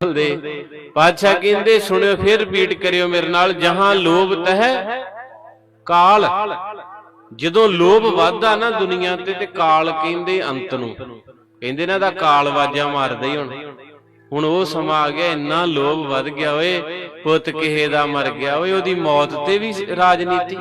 ਦੇ। ਪਾਤਸ਼ਾਹ ਕਹਿੰਦੇ, ਸੁਣਿਓ, ਫਿਰ ਰਿਪੀਟ ਕਰਿਓ ਮੇਰੇ ਨਾਲ। ਜਹਾਂ ਲੋਭ ਤਹ, ਕਾਲ। ਜਦੋਂ ਲੋਭ ਵੱਧਦਾ ਨਾ ਦੁਨੀਆ ਤੇ ਤੇ ਕਾਲ ਕਹਿੰਦੇ ਅੰਤ ਨੂੰ। ਕਹਿੰਦੇ ਨਾ ਦਾ ਕਾਲ ਵਾਜਾ ਮਾਰਦਾ ਹੀ ਹੁਣ। ਹੁਣ ਉਹ ਸਮਾਂ ਆ ਗਿਆ, ਇੰਨਾ ਲੋਭ ਵੱਧ ਗਿਆ ਓਏ, ਪੁੱਤ ਕਿਸੇ ਦਾ ਮਰ ਗਿਆ ਓਏ, ਉਹਦੀ ਮੌਤ ਤੇ ਵੀ ਰਾਜਨੀਤੀ।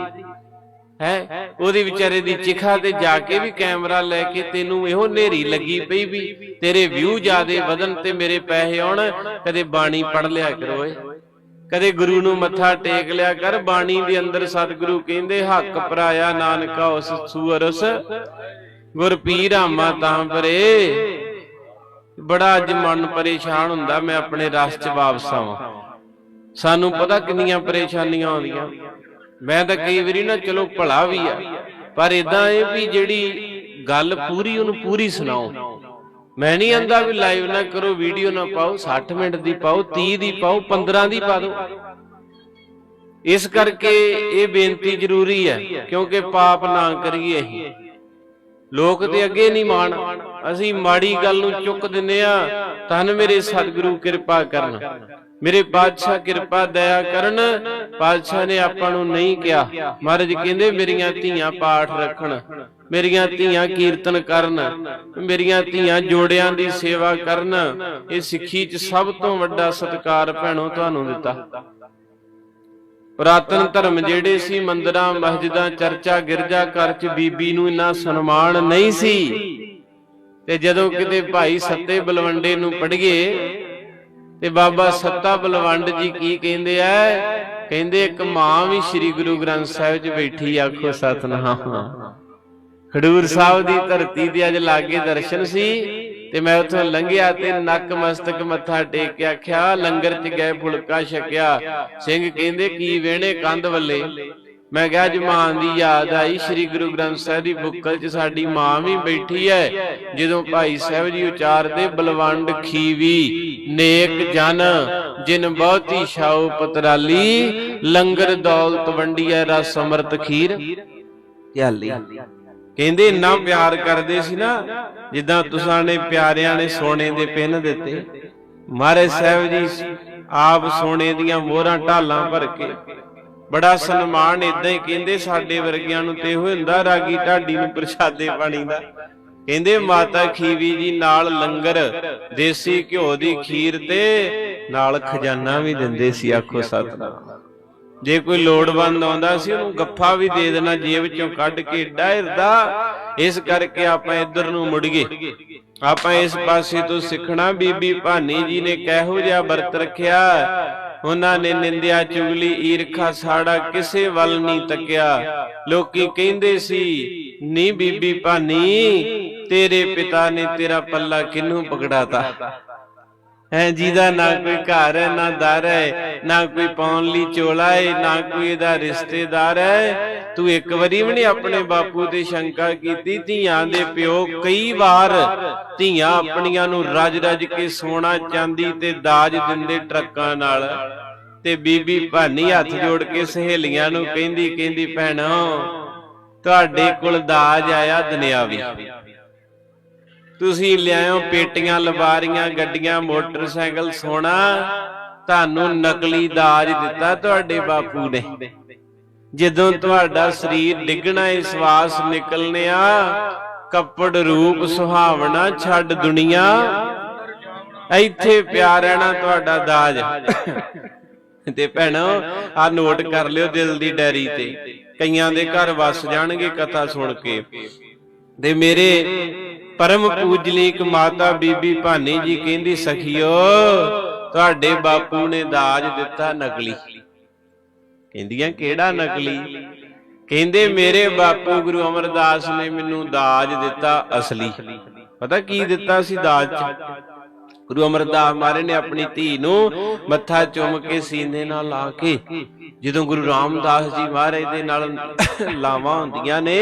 ਹੈ? ਉਹਦੇ ਵਿਚਾਰੇ ਦੀ ਚਿਖਾ ਤੇ ਜਾ ਕੇ ਵੀ ਕੈਮਰਾ ਲੈ ਕੇ ਤੈਨੂੰ ਇਹੋ ਨੇਰੀ ਲੱਗੀ ਪਈ ਵੀ ਤੇਰੇ ਵਿਊ ਜਿਆਦੇ ਵਧਣ ਤੇ ਮੇਰੇ ਪੈਸੇ ਆਉਣ, ਕਦੇ ਬਾਣੀ ਪੜ ਲਿਆ ਕਰੋ ਓਏ। ਕਦੇ ਗੁਰੂ ਨੂੰ ਮੱਥਾ ਟੇਕ ਲਿਆ ਕਰ, ਬਾਣੀ ਦੇ ਅੰਦਰ ਸਤਿਗੁਰੂ ਕਹਿੰਦੇ, ਹੱਕ ਪਰਾਇਆ ਨਾਨਕਾ ਉਸ ਸੂਰ ਉਸ ਗੁਰ ਪੀਰਾਮਾ ਤਾਂ ਪਰੇ। ਬੜਾ ਅੱਜ ਮਨ ਪਰੇਸ਼ਾਨ ਹੁੰਦਾ, ਮੈਂ ਆਪਣੇ ਰਸ ਚ ਵਾਪਸ ਆਵਾਂ। ਸਾਨੂੰ ਪਤਾ ਕਿੰਨੀਆਂ ਪਰੇਸ਼ਾਨੀਆਂ ਆਉਂਦੀਆਂ। ਮੈਂ ਤਾਂ ਕਈ ਵਾਰੀ ਨਾ ਚਲੋ ਭਲਾ ਵੀ ਆ, ਪਰ ਇਦਾਂ ਇਹ ਵੀ ਜਿਹੜੀ ਗੱਲ ਪੂਰੀ, ਉਹਨੂੰ ਪੂਰੀ ਸੁਣਾਓ। ਮੈਂ ਨਹੀਂ ਆਂਦਾ ਵੀ ਲਾਈਵ ਨਾ ਕਰੋ ਵੀਡੀਓ ਨਾ ਪਾਓ 60 ਮਿੰਟ ਦੀ ਪਾਓ 30 ਦੀ ਪਾਓ 15 ਦੀ ਪਾ ਦਿਓ। ਇਸ ਕਰਕੇ ਇਹ ਬੇਨਤੀ ਜ਼ਰੂਰੀ ਹੈ, ਕਿਉਂਕਿ ਪਾਪ ਨਾ ਕਰੀਏ ਅਸੀਂ। ਲੋਕ ਤੇ ਅੱਗੇ ਨਹੀਂ ਮਾਣ। ਅਸੀਂ ਮਾੜੀ ਗੱਲ ਨੂੰ ਚੁੱਕ ਦਿੰਨੇ ਆ ਤਨ ਮੇਰੇ ਸਤਿਗੁਰੂ, ਕਿਰਪਾ ਕਰਨ। ਮੇਰੇ ਬਾਦਸ਼ਾਹ ਕਿਰਪਾ ਦਇਆ ਕਰਨ। ਬਾਦਸ਼ਾਹ ਨੇ ਆਪਾਂ ਨੂੰ ਨਹੀਂ ਕਿਹਾ। ਮਹਾਰਾਜ ਕਹਿੰਦੇ, ਮੇਰੀਆਂ ਧੀਆਂ ਪਾਠ ਰੱਖਣ, ਮੇਰੀਆਂ ਧੀਆਂ ਕੀਰਤਨ ਕਰਨ, ਮੇਰੀਆਂ ਧੀਆਂ ਜੋੜਿਆਂ ਦੀ ਸੇਵਾ ਕਰਨ। ਇਹ ਸਿੱਖੀ 'ਚ ਸਭ ਤੋਂ ਵੱਡਾ ਸਤਿਕਾਰ ਭੈਣੋ ਤੁਹਾਨੂੰ ਦਿੱਤਾ। ਪੁਰਾਤਨ ਧਰਮ ਜਿਹੜੇ ਸੀ, ਮੰਦਰਾਂ, ਮਸਜਿਦਾਂ, ਚਰਚਾ, ਗਿਰਜਾ ਘਰ 'ਚ ਬੀਬੀ ਨੂੰ ਇੰਨਾ ਸਨਮਾਨ ਨਹੀਂ ਸੀ। ਤੇ ਜਦੋਂ ਕਿਤੇ ਭਾਈ ਸੱਤੇ ਬਲਵੰਡੇ ਨੂੰ ਪੜ੍ਹੀਏ ਤੇ ਬਾਬਾ ਸੱਤਾ ਬਲਵੰਡ ਜੀ ਕੀ ਕਹਿੰਦੇ ਆ? ਕਹਿੰਦੇ ਇੱਕ ਮਾਂ ਵੀ ਸ੍ਰੀ ਗੁਰੂ ਗ੍ਰੰਥ ਸਾਹਿਬ 'ਚ ਬੈਠੀ ਆਖੋ ਸਤਨਾਮ। ਖਡੂਰ ਸਾਹਿਬ ਦੀ ਧਰਤੀ ਤੇ ਅੱਜ ਲਾਗੇ ਦਰਸ਼ਨ ਸੀ ਤੇ ਮੈਂ ਉੱਥੋਂ ਲੰਘਿਆ ਤੇ ਨੱਕ ਮਸਤਕ ਮੱਥਾ ਟੇਕ ਕੇ ਆਖਿਆ, ਲੰਗਰ 'ਚ ਗਏ ਫੁਲਕਾ ਛਕਿਆ। ਸਿੰਘ ਕਹਿੰਦੇ, ਕੀ ਵੇਣੇ ਕੰਧ ਵੱਲੇ? ਮੈਂ ਕਿਹਾ ਮਾਂ ਦੀ ਯਾਦ ਆਈ ਸ੍ਰੀ ਗੁਰੂ ਗ੍ਰੰਥ ਸਾਹਿਬ ਦੀ ਬੁੱਕਲ 'ਚ ਸਾਡੀ ਮਾਂ ਵੀ ਬੈਠੀ ਹੈ ਜਦੋਂ ਭਾਈ ਸਾਹਿਬ ਜੀ ਉਚਾਰਦੇ ਬਲਵੰਡ ਖੀਵੀ ਨੇਕ ਜਨ ਜਿਨ ਬਹੁਤੀ ਛਾਉ ਪਤਰਾਲੀ ਲੰਗਰ ਦੌਲਤ ਵੰਡੀਐ ਰਸ ਅੰਮ੍ਰਿਤ ਖੀਰ। ਧਿਆਲੀ ਕਹਿੰਦੇ ਇੰਨਾ ਪਿਆਰ ਕਰਦੇ ਸੀ ਨਾ ਜਿੱਦਾਂ ਤੁਸਾਂ ਨੇ ਪਿਆਰਿਆਂ ਨੇ ਸੋਨੇ ਦੇ ਪਿੰਨ ਦਿੱਤੇ। ਮਹਾਰਾਜ ਸਾਹਿਬ ਜੀ ਆਪ ਸੋਨੇ ਦੀਆਂ ਮੋਹਰਾਂ ਢਾਲਾਂ ਭਰ ਕੇ ਬੜਾ ਸਨਮਾਨ ਇਦਾਂ ਹੀ ਕਹਿੰਦੇ ਸਾਡੇ ਵਰਗਿਆਂ ਨੂੰ ਤੇ ਹੁੰਦਾ ਰਾਗੀ ਢਾਡੀ ਨੂੰ ਪ੍ਰਸ਼ਾਦੇ ਪਾਣੀ ਦਾ। ਕਹਿੰਦੇ ਮਾਤਾ ਖੀਵੀ ਜੀ ਨਾਲ ਲੰਗਰ, ਦੇਸੀ ਘਿਓ ਦੀ ਖੀਰ ਤੇ ਨਾਲ ਖਜ਼ਾਨਾ ਵੀ ਦਿੰਦੇ ਸੀ, ਆਖੋ ਸਤਨਾਮ। ਜੇ ਕੋਈ ਲੋੜਵੰਦ ਆਉਂਦਾ ਸੀ, ਉਹਨੂੰ ਗੱਫਾ ਵੀ ਦੇ ਦੇਣਾ, ਜੇਬ ਚੋਂ ਕੱਢ ਕੇ ਡਾਇਰਦਾ ਇਸ ਕਰਕੇ ਆਪਾਂ ਇੱਧਰ ਨੂੰ ਮੁੜ ਗਏ। ਆਪਾਂ ਇਸ ਪਾਸੇ ਤੋਂ ਸਿੱਖਣਾ ਬੀਬੀ ਭਾਨੀ ਜੀ ਨੇ ਕਿਹੋ ਜਿਹਾ ਵਰਤ ਰੱਖਿਆ ਉਹਨਾਂ ਨੇ ਨਿੰਦਿਆ ਚੁਗਲੀ ਈਰਖਾ ਸਾੜਾ ਕਿਸੇ ਵੱਲ ਨਹੀਂ ਤੱਕਿਆ। ਲੋਕੀ ਕਹਿੰਦੇ ਸੀ ਨੀ ਬੀਬੀ ਭਾਨੀ ਤੇਰੇ ਪਿਤਾ ਨੇ ਤੇਰਾ ਪੱਲਾ ਕਿਹਨੂੰ ਪਕੜਾਤਾ? ਹੈ ਜਿਹਦਾ ਨਾ ਕੋਈ ਘਰ ਹੈ ਨਾ ਦਰ ਹੈ, ਨਾ ਕੋਈ ਪਾਉਣ ਲਈ ਚੋਲਾ ਹੈ, ਨਾ ਕੋਈ ਇਹਦਾ ਰਿਸ਼ਤੇਦਾਰ ਹੈ। ਤੂੰ ਇੱਕ ਵਾਰੀ ਵੀ ਨਹੀਂ ਆਪਣੇ ਬਾਪੂ ਤੇ ਸ਼ੰਕਾ ਕੀਤੀ, ਧੀਆਂ ਦੇ ਪਿਓ ਕਈ ਵਾਰ ਧੀਆਂ ਆਪਣੀਆਂ ਨੂੰ ਰਜ ਰਜ ਕੇ ਸੋਨਾ, ਚਾਂਦੀ ਤੇ ਦਾਜ ਦਿੰਦੇ ਟਰੱਕਾਂ ਨਾਲ। ਤੇ ਬੀਬੀ ਭਾਨੀ ਹੱਥ ਜੋੜ ਕੇ ਸਹੇਲੀਆਂ ਨੂੰ ਕਹਿੰਦੀ ਕਹਿੰਦੀ, ਭੈਣੋ, ਤੁਹਾਡੇ ਕੋਲ ਦਾਜ ਆਇਆ ਦੁਨਿਆਵੀ। ਤੁਸੀਂ ਲਿਆਇਓ ਪੇਟੀਆਂ, ਲਵਾਰੀਆਂ, ਗੱਡੀਆਂ, ਮੋਟਰਸਾਈਕਲ, ਸੋਨਾ। ਤੁਹਾਨੂੰ ਨਕਲੀ ਦਾਜ ਦਿੱਤਾ ਤੁਹਾਡੇ ਬਾਪੂ ਨੇ। ਜਦੋਂ ਤੁਹਾਡਾ ਸਰੀਰ ਡਿੱਗਣਾ ਏ ਸਵਾਸ ਨਿਕਲਣਿਆ, ਕੱਪੜ, ਰੂਪ, ਸੁਹਾਵਣਾ ਛੱਡ ਦੁਨੀਆ। ਇੱਥੇ ਪਿਆ ਰਹਿਣਾ ਤੁਹਾਡਾ ਦਾਜ। ਤੇ ਭੈਣੋ ਆ ਨੋਟ ਕਰ ਲਿਓ ਦਿਲ ਦੀ ਡੈਰੀ ਤੇ। ਕਈਆਂ ਦੇ ਘਰ ਵਸ ਜਾਣਗੇ ਕਥਾ ਸੁਣ ਕੇ। ਤੇ ਮੇਰੇ ਪਰਮ ਪੂਜਨੀਕ ਮਾਤਾ ਬੀਬੀ ਭਾਨੀ ਜੀ ਕਹਿੰਦੀ, ਸਖੀਓ, ਤੁਹਾਡੇ ਬਾਪੂ ਨੇ ਦਾਜ ਦਿੱਤਾ ਨਕਲੀ। ਕਹਿੰਦੀਆਂ, ਕਿਹੜਾ ਨਕਲੀ? ਕਹਿੰਦੇ, ਮੇਰੇ ਬਾਪੂ ਗੁਰੂ ਅਮਰਦਾਸ ਨੇ ਮੈਨੂੰ ਦਾਜ ਦਿੱਤਾ ਅਸਲੀ। ਪਤਾ ਕੀ ਦਿੱਤਾ ਸੀ ਦਾਜ ਚ? ਗੁਰੂ ਅਮਰਦਾਸ ਮਹਾਰਾਜ ਨੇ ਆਪਣੀ ਧੀ ਨੂੰ ਮੱਥਾ ਚੁੰਮ ਕੇ ਸੀਨੇ ਨਾਲ ਲਾ ਕੇ, ਜਦੋਂ ਗੁਰੂ ਰਾਮਦਾਸ ਜੀ ਮਹਾਰਾਜ ਦੇ ਨਾਲ ਲਾਵਾਂ ਹੁੰਦੀਆਂ ਨੇ,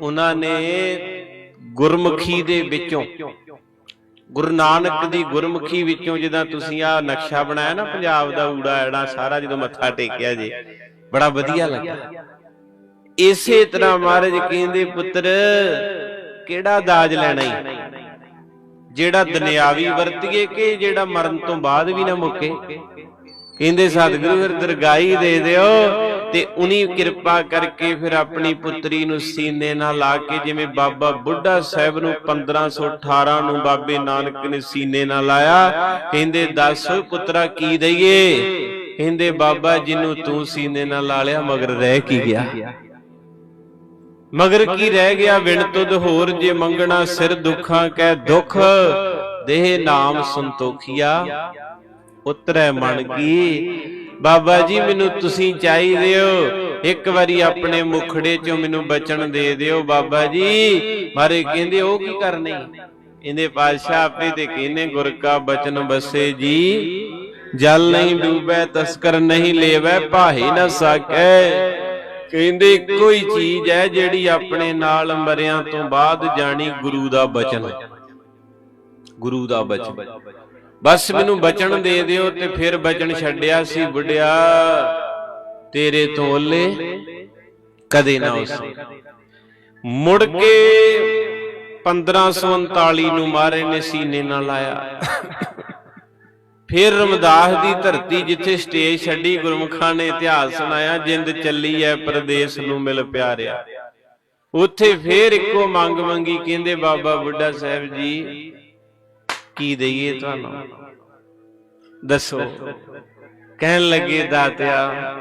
ਉਹਨਾਂ ਨੇ ਗੁਰਮੁਖੀ ਦੇ ਵਿੱਚੋਂ। ਗੁਰੂ ਨਾਨਕ ਦੀ ਗੁਰਮੁਖੀ ਵਿੱਚੋਂ ਜਿੱਦਾਂ ਤੁਸੀਂ ਆ ਨਕਸ਼ਾ ਬਣਾਇਆ ਨਾ ਪੰਜਾਬ ਦਾ ਊੜਾ ਐੜਾ ਸਾਰਾ ਜਦੋਂ ਮੱਥਾ ਟੇਕਿਆ ਜੇ। ਬੜਾ ਵਧੀਆ ਲੱਗਾ। ਇਸੇ ਤਰ੍ਹਾਂ ਮਹਾਰਾਜ ਕਹਿੰਦੇ ਪੁੱਤਰ ਕਿਹੜਾ ਦਾਜ ਲੈਣਾ ਈ? ਜਿਹੜਾ ਦੁਨਿਆਵੀ ਵਰਤੀਏ ਕਿ ਜਿਹੜਾ ਮਰਨ ਤੋਂ ਬਾਅਦ ਵੀ ਨਾ ਮੁੱਕੇ? ਕਹਿੰਦੇ ਸਤਿਗੁਰੂ ਫਿਰ ਦਰਗਾਈ ਦੇ ਦਿਓ। ਤੇ ਉਨੀ ਕਿਰਪਾ ਕਰਕੇ ਫਿਰ ਆਪਣੀ ਪੁੱਤਰੀ ਨੂੰ ਸੀਨੇ ਨਾਲ ਲਾ ਕੇ ਜਿਵੇਂ ਬਾਬਾ ਬੁੱਢਾ ਸਾਹਿਬ ਨੂੰ 1518 ਨੂੰ ਬਾਬੇ ਨਾਨਕ ਨੇ ਸੀਨੇ ਨਾਲ ਲਾਇਆ, ਕਹਿੰਦੇ, ਦੱਸ ਪੁੱਤਰਾ, ਕੀ ਦਈਏ? ਕਹਿੰਦੇ, ਬਾਬਾ, ਜਿਹਨੂੰ ਤੂੰ ਸੀਨੇ ਨਾਲ ਲਾ ਲਿਆ, ਮਗਰ ਰਹਿ ਕੀ ਗਿਆ? ਮਗਰ ਕੀ ਰਹਿ ਗਿਆ? ਵਿਣ ਤੁਧ ਹੋਰ ਜੇ ਮੰਗਣਾ ਸਿਰ ਦੁੱਖਾਂ ਕੈ ਦੁੱਖ, ਦੇਹ ਨਾਮ ਸੰਤੋਖੀਆ, ਉਤਰੈ ਮਨ ਕੀ ਬਾਬਾ ਜੀ, ਮੈਨੂੰ ਤੁਸੀਂ ਚਾਹੀਦੇ ਹੋ ਇੱਕ ਵਾਰੀ ਆਪਣੇ ਮੁਖੜੇ ਚੋਂ ਮੈਨੂੰ ਬਚਨ ਦੇ ਦਿਓ ਬਾਬਾ ਜੀ। ਮਾਰੇ ਕਹਿੰਦੇ, ਉਹ ਕੀ ਕਰਨੇ? ਇਹਦੇ ਪਾਤਸ਼ਾਹ ਆਪੇ ਤੇ ਕਹਿੰਨੇ ਗੁਰ ਕਾ ਬਚਨ ਬਸੇ ਜੀ। ਜਲ ਨਹੀਂ ਡੂਬੈ, ਤਸਕਰ ਨਹੀਂ ਲੇਵੈ, ਭਾਹੀ ਨਾ ਸਕੈ। ਕਹਿੰਦੇ, ਇੱਕੋ ਹੀ ਚੀਜ਼ ਹੈ ਜਿਹੜੀ ਆਪਣੇ ਨਾਲ ਮਰਿਆਂ ਤੋਂ ਬਾਅਦ ਜਾਣੀ ਗੁਰੂ ਦਾ ਬਚਨ। ਗੁਰੂ ਦਾ ਬਚਨ। ਬਸ ਮੈਨੂੰ ਬਚਨ ਦੇ ਦਿਓ ਤੇ ਫਿਰ ਬਚਨ ਛੱਡਿਆ ਸੀ ਬੁੱਢਿਆ। ਤੇਰੇ ਤੋਂ ਓਲੇ ਕਦੇ ਨਾ ਉਸੇ। ਮੁੜ ਕੇ 1539 ਨੂੰ ਮਾਰੇ ਨੇ ਸੀਨੇ ਨਾਲ ਲਾਇਆ ਫਿਰ ਰਮਦਾਸ ਦੀ ਧਰਤੀ ਜਿੱਥੇ ਸਟੇਜ ਛੱਡੀ ਗੁਰਮੁਖਾਂ ਨੇ ਇਤਿਹਾਸ ਸੁਣਾਇਆ ਜਿੰਦ ਚੱਲੀ ਐ ਪ੍ਰਦੇਸ਼ ਨੂੰ ਮਿਲ ਪਿਆਰਿਆ। ਉੱਥੇ ਫੇਰ ਇੱਕੋ ਮੰਗ ਮੰਗੀ ਕਹਿੰਦੇ ਬਾਬਾ ਬੁੱਢਾ ਸਾਹਿਬ ਜੀ ਕੀ ਦਈਏ ਤੁਹਾਨੂੰ? ਦੱਸੋ। ਕਹਿਣ ਲੱਗੇ ਦਾਤਿਆ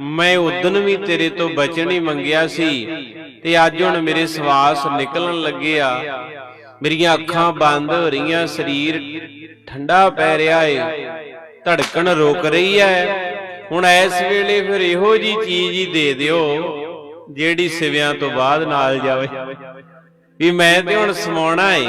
ਮੈਂ ਉਦਨ ਵੀ ਤੇਰੇ ਤੋਂ ਬਚਨ ਹੀ ਮੰਗਿਆ ਸੀ ਤੇ ਅੱਜ ਹੁਣ ਮੇਰੇ ਸਵਾਸ ਨਿਕਲਣ ਲੱਗੇ ਆ ਮੇਰੀਆਂ ਅੱਖਾਂ ਬੰਦ ਹੋ ਰਹੀਆਂ ਸਰੀਰ ਠੰਡਾ ਪੈ ਰਿਹਾ ਏ। ਧੜਕਣ ਰੁਕ ਰਹੀ ਹੈ ਹੁਣ ਇਸ ਵੇਲੇ ਫਿਰ ਇਹੋ ਜੀ ਚੀਜ਼ ਹੀ ਦੇ ਦਿਓ ਜਿਹੜੀ ਸਿਵਿਆਂ ਤੋਂ ਬਾਅਦ ਨਾਲ ਜਾਵੇ। ਵੀ ਮੈਂ ਤੇ ਹੁਣ ਸਮਾਉਣਾ ਏ।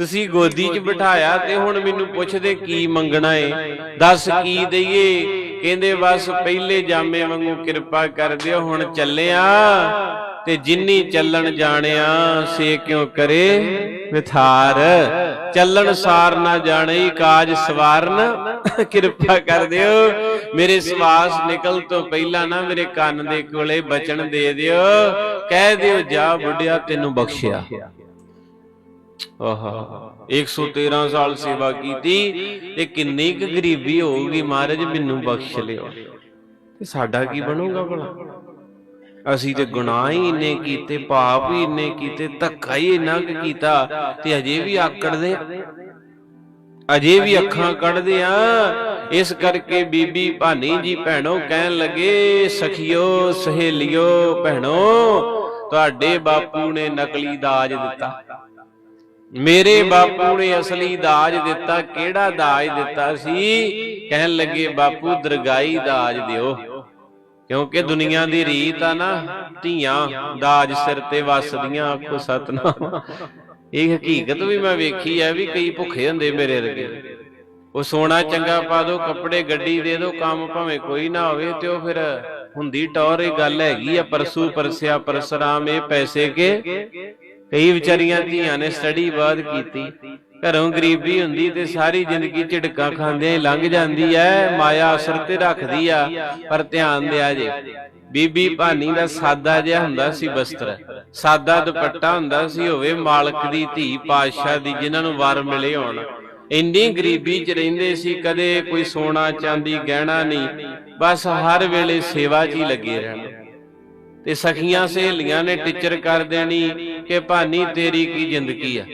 ਤੁਸੀਂ ਗੋਦੀ 'ਚ ਬਿਠਾਇਆ ਤੇ ਹੁਣ ਮੈਨੂੰ ਪੁੱਛਦੇ ਕੀ ਮੰਗਣਾ ਏ? ਦੱਸ ਕੀ ਦਈਏ? ਕਹਿੰਦੇ ਬਸ ਪਹਿਲੇ ਜਾਮੇ ਵਾਂਗੂ ਕਿਰਪਾ ਕਰ ਦਿਓ, ਹੁਣ ਚੱਲਿਆ। ਤੇ ਜਿੰਨੀ ਚੱਲਣ ਜਾਣਿਆ, ਸੇ ਕਿਉ ਕਰੇ? ਵਿਥਾਰ। ਚੱਲਣ ਸਾਰ ਨਾ ਜਾਣਈ ਕਾਜ ਸਵਾਰਨ। ਕਿਰਪਾ ਕਰ ਦਿਓ। ਮੇਰੇ ਸਵਾਸ ਨਿਕਲ ਤੋਂ ਪਹਿਲਾਂ ਨਾ ਮੇਰੇ ਕੰਨ ਦੇ ਕੋਲੇ ਬਚਣ ਦੇ ਦਿਓ। ਕਹਿ ਦਿਓ, ਜਾ ਬੁੱਢਿਆ, ਤੈਨੂੰ ਬਖਸ਼ਿਆ। ਆਹਾ। 113 ਸਾਲ ਸੇਵਾ ਕੀਤੀ ਤੇ ਕਿੰਨੀ ਕੁ ਗਰੀਬੀ ਹੋਊਗੀ ਮਹਾਰਾਜ ਮੈਨੂੰ ਬਖਸ਼ ਲਿਓ। ਤੇ ਸਾਡਾ ਕੀ ਬਣੂਗਾ ਭਲਾ? ਅਸੀਂ ਤੇ ਗੁਨਾਹ ਹੀ ਇੰਨੇ ਕੀਤੇ ਪਾਪ ਹੀ ਇੰਨੇ ਕੀਤੇ ਧੱਕਾ ਹੀ ਇੰਨਾ ਕੁ ਕੀਤਾ ਤੇ ਅਜੇ ਵੀ ਆਕੜਦੇ ਅਜੇ ਵੀ ਅੱਖਾਂ ਕੱਢਦੇ ਆ। ਇਸ ਕਰਕੇ ਬੀਬੀ ਭਾਨੀ ਜੀ ਭੈਣੋ ਕਹਿਣ ਲੱਗੇ ਸਖਿਓ ਸਹੇਲਿਓ ਭੈਣੋ ਤੁਹਾਡੇ ਬਾਪੂ ਨੇ ਨਕਲੀ ਦਾਜ ਦਿੱਤਾ। ਮੇਰੇ ਬਾਪੂ ਨੇ ਅਸਲੀ ਦਾਜ ਦਿੱਤਾ ਕਿਹੜਾ ਦਾਜ ਦਿੱਤਾ ਸੀ? ਕਹਿਣ ਲੱਗੇ ਬਾਪੂ ਦਰਗਾਈ ਦਾਜ ਦਿਓ। ਕਿਉਂਕਿ ਦੁਨੀਆ ਦੀ ਰੀਤ ਆ ਨਾ ਧੀਆਂ ਦਾਜ ਸਿਰ ਤੇ ਵਸਦੀਆਂ ਆਖੋ ਸਤਨਾਮ। ਇਹ ਹਕੀਕਤ ਵੀ ਮੈਂ ਵੇਖੀ ਹੈ ਵੀ ਕਈ ਭੁੱਖੇ ਹੁੰਦੇ ਮੇਰੇ ਵਰਗੇ ਉਹ ਸੋਨਾ ਚੰਗਾ ਪਾ ਦੋ ਕੱਪੜੇ ਗੱਡੀ ਦੇ ਦੋ ਕੰਮ ਭਾਵੇਂ ਕੋਈ ਨਾ ਹੋਵੇ ਤੇ ਉਹ ਫਿਰ ਹੁੰਦੀ ਟੌਰ ਇਹ ਗੱਲ ਹੈਗੀ ਆ ਪਰਸੂ ਪਰਸਿਆ ਪਰਸਰਾਮ ਇਹ ਪੈਸੇ ਕੇ। ਕਈ ਵਿਚਾਰੀਆਂ ਧੀਆਂ ਨੇ ਸਟੱਡੀ ਬਾਅਦ ਕੀਤੀ। ਘਰੋਂ ਗਰੀਬੀ ਹੁੰਦੀ ਤੇ ਸਾਰੀ ਜ਼ਿੰਦਗੀ ਝਿੜਕਾਂ ਖਾਂਦੇ ਲੰਘ ਜਾਂਦੀ ਐ, ਮਾਇਆ ਅਸਰ ਤੇ ਰੱਖਦੀ ਆ, ਪਰ ਧਿਆਨ ਦਿਆ ਜੇ। ਬੀਬੀ ਭਾਨੀ ਦਾ ਸਾਦਾ ਜਿਹਾ ਹੁੰਦਾ ਸੀ ਬਸਤਰ। ਸਾਦਾ ਦੁਪੱਟਾ ਹੁੰਦਾ ਸੀ, ਹੋਵੇ ਮਾਲਕ ਦੀ ਧੀ ਪਾਤਸ਼ਾਹ ਦੀ, ਜਿਨ੍ਹਾਂ ਨੂੰ ਵਾਰ ਮਿਲੇ ਹੋਣ। ਇੰਨੀ ਗਰੀਬੀ 'ਚ ਰਹਿੰਦੇ ਸੀ, ਕਦੇ ਕੋਈ ਸੋਨਾ, ਚਾਂਦੀ, ਗਹਿਣਾ ਨਹੀਂ। ਬਸ ਹਰ ਵੇਲੇ ਸੇਵਾ 'ਚ ਹੀ ਲੱਗੇ ਰਹਿਣਾ। ਤੇ ਸਖੀਆਂ ਸਹੇਲੀਆਂ ਨੇ ਟੀਚਰ ਕਰ ਦੇਣੀ ਕਿ ਭਾਨੀ ਤੇਰੀ ਕੀ ਜ਼ਿੰਦਗੀ ਆ?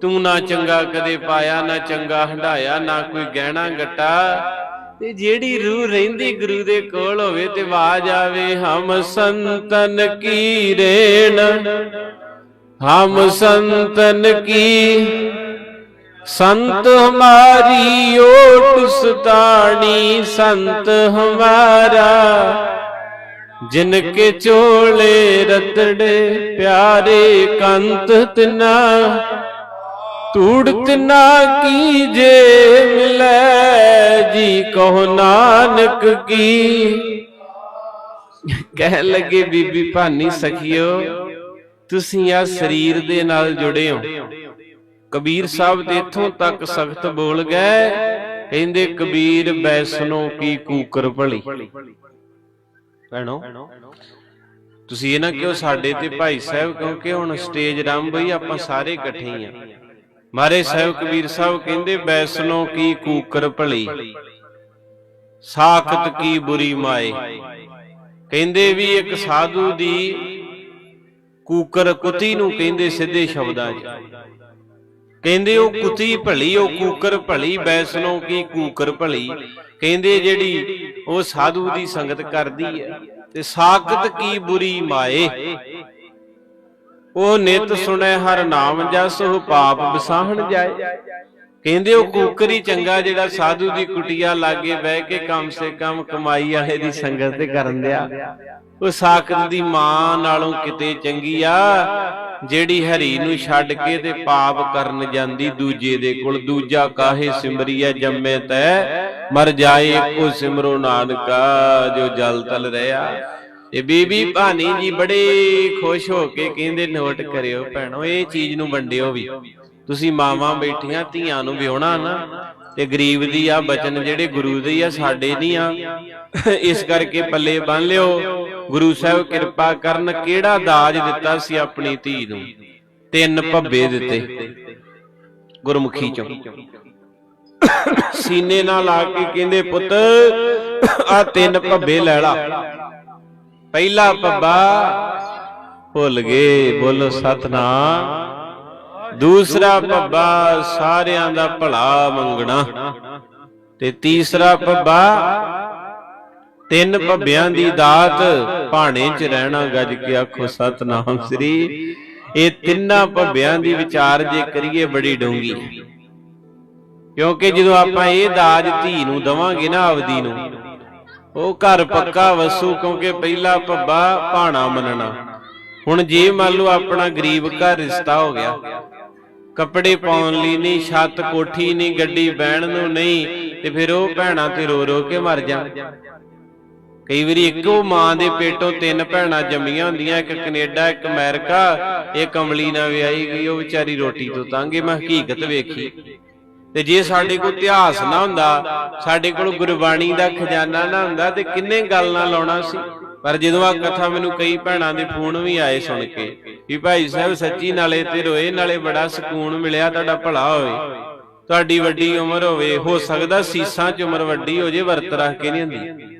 ਤੂੰ ਨਾ ਚੰਗਾ ਕਦੇ ਪਾਇਆ ਨਾ ਚੰਗਾ ਹੰਡਾਇਆ ਨਾ ਕੋਈ ਗਹਿਣਾ ਗੱਟਾ। ਤੇ ਜਿਹੜੀ ਰੂਹ ਰਹਿੰਦੀ ਗੁਰੂ ਦੇ ਕੋਲ ਹੋਵੇ ਤੇ ਆਵਾਜ਼ ਆਵੇ ਹਮ ਸੰਤਨ ਕੀ ਰੇਣ ਹਮ ਸੰਤਨ ਕੀ ਸੰਤ ਹਮਾਰੀ ਓਟ ਸੁਤਾਣੀ ਸੰਤ ਹਮਾਰਾ। ਜਿਨ ਕੇ ਚੋਲੇ ਰਤੜੇ ਪਿਆਰੇ ਕੰਤ ਤਿਨਾ। ਤੂੜ ਤਿਨਾ ਕੀ ਜੇ ਮਿਲੈ ਜੀ ਕਹੋ ਨਾਨਕ ਕੀ। ਕਹਿ ਲੱਗੇ ਬੀਬੀ ਭਾਨੀ ਸਖੀਓ ਤੁਸੀਂ ਆ ਸਰੀਰ ਦੇ ਨਾਲ ਜੁੜੇ ਹੋ ਕਬੀਰ ਸਾਹਿਬ ਤੇ ਇਥੋਂ ਤੱਕ ਸਖਤ ਬੋਲ ਗਏ। ਕਹਿੰਦੇ ਕਬੀਰ ਬੈਸਨੋ ਕੀ ਕੂਕਰ ਭਲੀ। ਭੈਣੋ ਤੁਸੀਂ ਇਹ ਨਾ ਕਿਉਂ ਸਾਡੇ ਤੇ ਭਾਈ ਸਾਹਿਬ ਕਿਉਂਕਿ ਹੁਣ ਸਟੇਜ ਰੰਭ ਬਈ ਆਪਾਂ ਸਾਰੇ ਇਕੱਠੇ ਹੀ ਆ। ਮਾਰੇ ਸਾਹਿਬ ਕਬੀਰ ਸਾਹਿਬ ਕਹਿੰਦੇ ਬੈਸਨੋ ਕੀ ਕੂਕਰ ਭਲੀ? ਸਾਖਤ ਕੀ ਬੁਰੀ ਮਾਏ? ਕਹਿੰਦੇ ਵੀ ਇੱਕ ਸਾਧੂ ਦੀ ਕੂਕਰ ਕੁਤੀ ਨੂੰ ਕਹਿੰਦੇ ਸਿੱਧੇ ਸ਼ਬਦਾਂ 'ਚ। ਕਹਿੰਦੇ ਉਹ ਕੁਤੀ ਭਲੀ ਉਹ ਕੂਕਰ ਭਲੀ ਬੈਸਨੋ ਕੀ ਕੂਕਰ ਭਲੀ? ਕਹਿੰਦੇ ਜਿਹੜੀ ਉਹ ਸਾਧੂ ਦੀ ਸੰਗਤ ਕਰਦੀ ਹੈ, ਤੇ ਸਾਖਤ ਕੀ ਬੁਰੀ ਮਾਏ? ਉਹ ਨਿਤ ਸੁਣੈ ਹਰ ਨਾਮ ਜਸ, ਉਹ ਪਾਪ ਵਿਸਾਹਣ ਜਾਏ। ਕਹਿੰਦੇ ਉਹ ਕੂਕਰ ਚੰਗਾ ਜਿਹੜਾ ਸਾਧੂ ਦੀ ਕੁਟਿਆ ਲਾਗੇ ਬਹਿ ਕੇ ਕਮ ਸੇ ਕਮ ਕਮਾਈ ਵਾਲੇ ਦੀ ਸੰਗਤ ਤੇ ਕਰਨ ਦਿਆ। ਉਹ ਸਾਖਤ ਦੀ ਮਾਂ ਨਾਲੋਂ ਕਿਤੇ ਚੰਗੀ ਆ ਜਿਹੜੀ ਹਰੀ ਨੂੰ ਛੱਡ ਕੇ ਤੇ ਪਾਪ ਕਰਨ ਜਾਂਦੀ ਦੂਜੇ ਦੇ ਕੋਲ ਦੂਜਾ ਕਾਹੇ ਸਿਮਰੀਐ ਜੰਮੇ ਤੈ ਮਰ ਜਾਏ ਇੱਕੋ ਸਿਮਰੋ ਨਾਨਕਾ ਜੋ ਜਲ ਤਲ ਰਿਆ ਤੇ ਬੀਬੀ ਭਾਨੀ ਜੀ ਬੜੇ ਖੁਸ਼ ਹੋ ਕੇ ਕਹਿੰਦੇ ਨੋਟ ਕਰਿਓ ਭੈਣੋ ਇਹ ਚੀਜ਼ ਨੂੰ ਵੰਡਿਓ ਵੀ। ਤੁਸੀਂ ਮਾਵਾਂ ਬੈਠੀਆਂ ਧੀਆਂ ਨੂੰ ਵਿਆਹਣਾ ਨਾ, ਤੇ ਗਰੀਬ ਦੀ ਆ, ਬਚਨ ਜਿਹੜੇ ਗੁਰੂ ਦੇ ਆ, ਸਾਡੇ ਨਹੀਂ ਆ। ਇਸ ਕਰਕੇ ਪੱਲੇ ਬੰਨ ਲਿਓ। ਗੁਰੂ ਸਾਹਿਬ ਕਿਰਪਾ ਕਰਨ ਕਿਹੜਾ ਦਾਜ ਦਿੱਤਾ ਸੀ ਆਪਣੀ ਧੀ ਨੂੰ? ਤਿੰਨ ਭੱਬੇ ਦਿੱਤੇ। ਗੁਰਮੁਖੀ ਚੋਂ। ਸੀਨੇ ਨਾਲ ਆ ਕੇ ਕਹਿੰਦੇ, ਪੁੱਤ ਆ ਤਿੰਨ ਭੱਬੇ ਲੈ ਲਾ। ਪਹਿਲਾ ਭੱਬਾ ਭੁੱਲ ਗਏ, ਬੋਲੋ ਸਤਨਾਮ। ਦੂਸਰਾ ਭੱਬਾ ਸਾਰਿਆਂ ਦਾ ਭਲਾ ਮੰਗਣਾ। ਤੇ ਤੀਸਰਾ ਭੱਬਾ, ਤਿੰਨ ਭੱਬਿਆਂ ਦੀ ਦਾਤ ਭਾਣੇ 'ਚ ਰਹਿਣਾ ਗੱਜ ਕੇ ਆਖੋ, ਸਤਨਾਮ ਸ੍ਰੀ। ਇਹ ਤਿੰਨਾਂ ਭੱਬਿਆਂ ਦੀ ਵਿਚਾਰ ਜੇ ਕਰੀਏ ਬੜੀ ਡੂੰਗੀ। ਕਿਉਂਕਿ ਜਦੋਂ ਆਪਾਂ ਇਹ ਦਾਜ ਧੀ ਨੂੰ ਦਵਾਂਗੇ ਨਾ ਆਪਦੀ ਨੂੰ, ਉਹ ਘਰ ਪੱਕਾ ਵਸੂ, ਕਿਉਂਕਿ ਪਹਿਲਾ ਭੱਬਾ ਭਾਣਾ ਮੰਨਣਾ। ਹੁਣ ਜੇ ਮੰਨ ਲਓ ਆਪਣਾ ਗਰੀਬ ਘਰ ਰਿਸ਼ਤਾ ਹੋ ਗਿਆ ਕੱਪੜੇ ਪਾਉਣ ਲਈ ਨਹੀਂ ਛੱਤ ਕੋਠੀ ਨਹੀਂ ਗੱਡੀ ਬਹਿਣ ਨੂੰ ਨਹੀਂ, ਤੇ ਫਿਰ ਉਹ ਭੈਣਾਂ ਤੇ ਰੋ ਰੋ ਕੇ ਮਰ ਜਾਣ। ਕਈ ਵਾਰੀ ਇੱਕੋ ਮਾਂ ਦੇ ਪੇਟੋਂ ਤਿੰਨ ਭੈਣਾਂ ਜੰਮੀਆਂ ਹੁੰਦੀਆਂ, ਇੱਕ ਕੈਨੇਡਾ, ਇੱਕ ਅਮਰੀਕਾ, ਇੱਕ ਅਮਲੀ ਨਾਲ ਵਿਆਹੀ ਗਈ, ਉਹ ਵਿਚਾਰੀ ਰੋਟੀ ਤੋਂ ਤਾਂਗੇ ਮੈਂ ਹਕੀਕਤ ਵੇਖੀ। ਤੇ ਜੇ ਸਾਡੇ ਕੋਲ ਇਤਿਹਾਸ ਨਾ ਹੁੰਦਾ, ਸਾਡੇ ਕੋਲ ਗੁਰਬਾਣੀ ਦਾ ਖਜ਼ਾਨਾ ਨਾ ਹੁੰਦਾ, ਤੇ ਕਿੰਨੇ ਗੱਲ ਨਾ ਲਾਉਣਾ ਸੀ? ਪਰ ਜਦੋਂ ਆ ਕਥਾ ਮੈਨੂੰ ਕਈ ਭੈਣਾਂ ਦੇ ਫੋਨ ਵੀ ਆਏ ਸੁਣ ਕੇ ਵੀ ਭਾਈ ਸਾਹਿਬ ਸੱਚੀ ਨਾਲੇ ਤੇ ਰੋਏ ਨਾਲੇ ਬੜਾ ਸਕੂਨ ਮਿਲਿਆ ਤੁਹਾਡਾ ਭਲਾ ਹੋਵੇ। ਤੁਹਾਡੀ ਵੱਡੀ ਉਮਰ ਹੋਵੇ ਹੋ ਸਕਦਾ ਸੀਸਾਂ 'ਚ ਉਮਰ ਵੱਡੀ ਹੋ ਜੇ ਵਰਤ ਰੱਖ ਕੇ ਨਹੀਂ ਹੁੰਦੀ।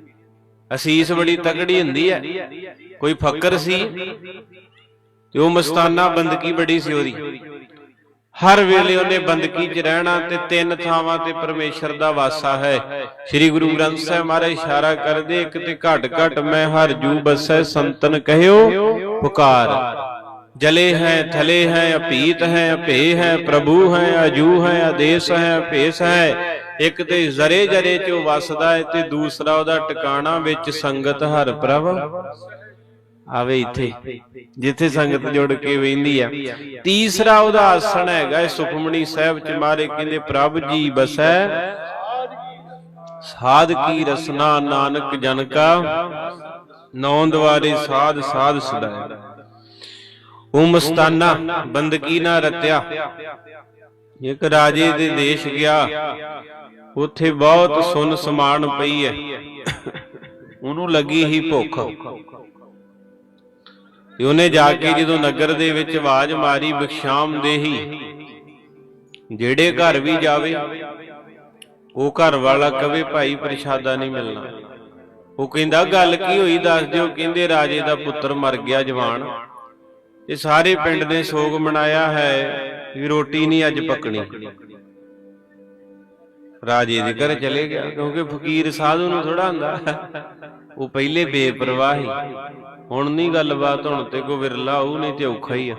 ਅਸੀਸ ਬੜੀ ਤਕੜੀ ਹੁੰਦੀ ਹੈ। ਕੋਈ ਫਕਰ ਸੀ? ਤੇ ਉਹ ਮਸਤਾਨਾ ਬੰਦਗੀ ਬੜੀ ਸੀ ਉਹਦੀ। ਹਰ ਵੇਲੇ ਉਹਨੇ ਬੰਦਗੀ 'ਚ ਰਹਿਣਾ ਤੇ ਤਿੰਨ ਥਾਵਾਂ ਤੇ ਪਰਮੇਸ਼ਰ ਦਾ ਵਾਸਾ ਹੈ। ਸ੍ਰੀ ਗੁਰੂ ਗ੍ਰੰਥ ਸਾਹਿਬ ਮਹਾਰਾਜ ਇਸ਼ਾਰਾ ਕਰਦੇ ਇੱਕ ਤੇ ਘਟ ਘਟ ਮੈਂ ਹਰ ਜੂ ਬਸੈ ਸੰਤਨ ਕਹਿਓ ਪੁਕਾਰ। ਜਲੇ ਹੈ, ਥਲੇ ਹੈ ਅਪੀਤ ਹੈ ਅਪੇ ਹੈ, ਪ੍ਰਭੂ ਹੈ, ਅਜੂ ਹੈ, ਆਦੇਸ਼ ਹੈ, ਭੇਸ ਹੈ। ਇੱਕ ਤੇ ਜ਼ਰੇ ਜਰੇ ਚ ਵਸਦਾ ਹੈ ਤੇ ਦੂਸਰਾ ਉਹਦਾ ਟਿਕਾਣਾ ਵਿੱਚ ਸੰਗਤ ਹਰ ਪ੍ਰਭ ਆਵੇ ਇੱਥੇ, ਜਿੱਥੇ ਸੰਗਤ ਜੁੜ ਕੇ ਵਹਿੰਦੀ ਆ। ਤੀਸਰਾ ਉਹਦਾ ਆਸਣ ਹੈਗਾ ਇਹ ਸੁਖਮਣੀ ਸਾਹਿਬ ਚ ਮਾਰੇ ਕਹਿੰਦੇ, ਪ੍ਰਭ ਜੀ ਬਸੈ, ਸਾਧ ਕੀ ਰਸਨਾ ਨਾਨਕ ਜਨ ਕਾ, ਨੌ ਦਵਾਰੇ ਸਾਧ ਸਾਧ ਸਦਾਇ ਉਹ ਮਸਤਾਨਾ, ਬੰਦਗੀ ਨਾ ਰਤਿਆ। ਇੱਕ ਰਾਜੇ ਦੇ ਦੇਸ਼ ਗਿਆ। ਉੱਥੇ ਬਹੁਤ ਸੁਨ ਸਮਾਨ ਪਈ ਹੈ। ਉਹਨੂੰ ਲੱਗੀ ਹੀ ਭੁੱਖ। ਤੇ ਉਹਨੇ ਜਾ ਕੇ ਜਦੋਂ ਨਗਰ ਦੇ ਵਿੱਚ ਆਵਾਜ਼ ਮਾਰੀ, ਬਖਸ਼ਾਮ ਦੇਹੀ ਜਿਹੜੇ ਘਰ ਵੀ ਜਾਵੇ, ਉਹ ਘਰ ਵਾਲਾ ਕਵੇ, ਭਾਈ, ਪ੍ਰਸ਼ਾਦਾ ਨਹੀਂ ਮਿਲਣਾ। ਉਹ ਕਹਿੰਦਾ, ਗੱਲ ਕੀ ਹੋਈ? ਦੱਸ ਦਿਓ। ਕਹਿੰਦੇ, ਰਾਜੇ ਦਾ ਪੁੱਤਰ ਮਰ ਗਿਆ ਜਵਾਨ। ਤੇ ਸਾਰੇ ਪਿੰਡ ਨੇ ਸੋਗ ਮਨਾਇਆ ਹੈ ਵੀ ਰੋਟੀ ਨਹੀਂ ਅੱਜ ਪੱਕਣੀ। ਰਾਜੇ ਦੇ ਘਰ ਚਲੇ ਗਿਆ ਕਿਉਂਕਿ ਫਕੀਰ ਸਾਧੂ ਨੂੰ ਥੋੜਾ ਹੁੰਦਾ। ਉਹ ਪਹਿਲੇ ਬੇਪਰਵਾਹ। ਹੁਣ ਨਹੀਂ ਗੱਲਬਾਤ ਹੁਣ ਤੇ ਕੋ ਵਿਰਲਾ ਉਹ ਨਹੀਂ ਤੇ ਔਖਾ ਹੀ ਆ।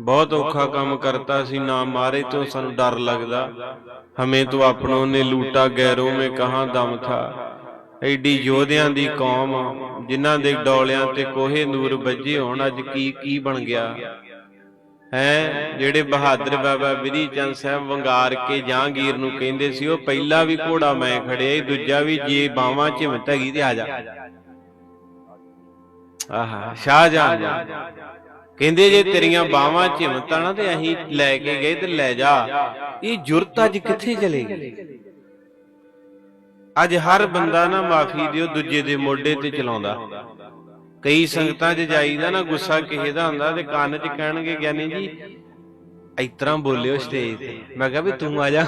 ਬਹੁਤ ਔਖਾ ਕੰਮ ਕਰਤਾ ਸੀ ਨਾ ਮਾਰੇ ਤੋਂ ਸਾਨੂੰ ਡਰ ਲੱਗਦਾ। ਹਮੇ ਤੋਂ ਆਪਣੋਂ ਨੇ ਲੂਟਾ ਗੈਰੋਂ ਮੇ ਕਹਾਂ ਦਮ ਥਾ। ਐਡੀ ਯੋਧਿਆਂ ਦੀ ਕੌਮ ਜਿਨ੍ਹਾਂ ਦੇ ਡੋਲਿਆਂ ਤੇ ਕੋਹੇ ਨੂਰ ਵੱਜੇ ਹੋਣ, ਅੱਜ ਕੀ ਕੀ ਬਣ ਗਿਆ? ਹੈ? ਜਿਹੜੇ ਬਹਾਦਰ ਬਾਬਾ ਵਿਧੀ ਚੰਦ ਸਾਹਿਬ ਵੰਗਾਰ ਕੇ ਜਹਾਂਗੀਰ ਨੂੰ ਕਹਿੰਦੇ ਸੀ, ਉਹ ਪਹਿਲਾ ਵੀ ਘੋੜਾ ਮੈਂ ਖੜਿਆ ਈ, ਦੂਜਾ ਵੀ ਜੇ ਬਾਵਾਂ ਝਿਮਤ ਹੈਗੀ ਤੇ ਆ ਜਾ। ਆਹਾ ਸ਼ਾਹਜਹਾਨ ਕਹਿੰਦੇ ਜੇ ਤੇਰੀਆਂ ਬਾਵਾਂ ਝਿਮਤਾਂ ਨਾ ਤੇ ਅਸੀਂ ਲੈ ਕੇ ਗਏ ਤੇ ਲੈ ਜਾ। ਇਹ ਜੁਰਤ ਅੱਜ ਕਿੱਥੇ ਚਲੇ ਗਈ ਅੱਜ ਹਰ ਬੰਦਾ ਨਾ ਮਾਫੀ ਦਿਓ ਦੂਜੇ ਦੇ ਮੋਢੇ ਤੇ ਚਲਾਉਂਦਾ। ਕਈ ਸੰਗਤਾਂ 'ਚ ਜਾਈਦਾ ਨਾ ਗੁੱਸਾ ਕਿਸੇ ਦਾ ਹੁੰਦਾ ਤੇ ਕੰਨ 'ਚ ਕਹਿਣਗੇ ਗਿਆਨੀ ਜੀ, ਇਤਰਾ ਬੋਲਿਓ ਸਟੇਜ ਤੇ। ਮੈਂ ਕਿਹਾ ਵੀ ਤੂੰ ਆ ਜਾ।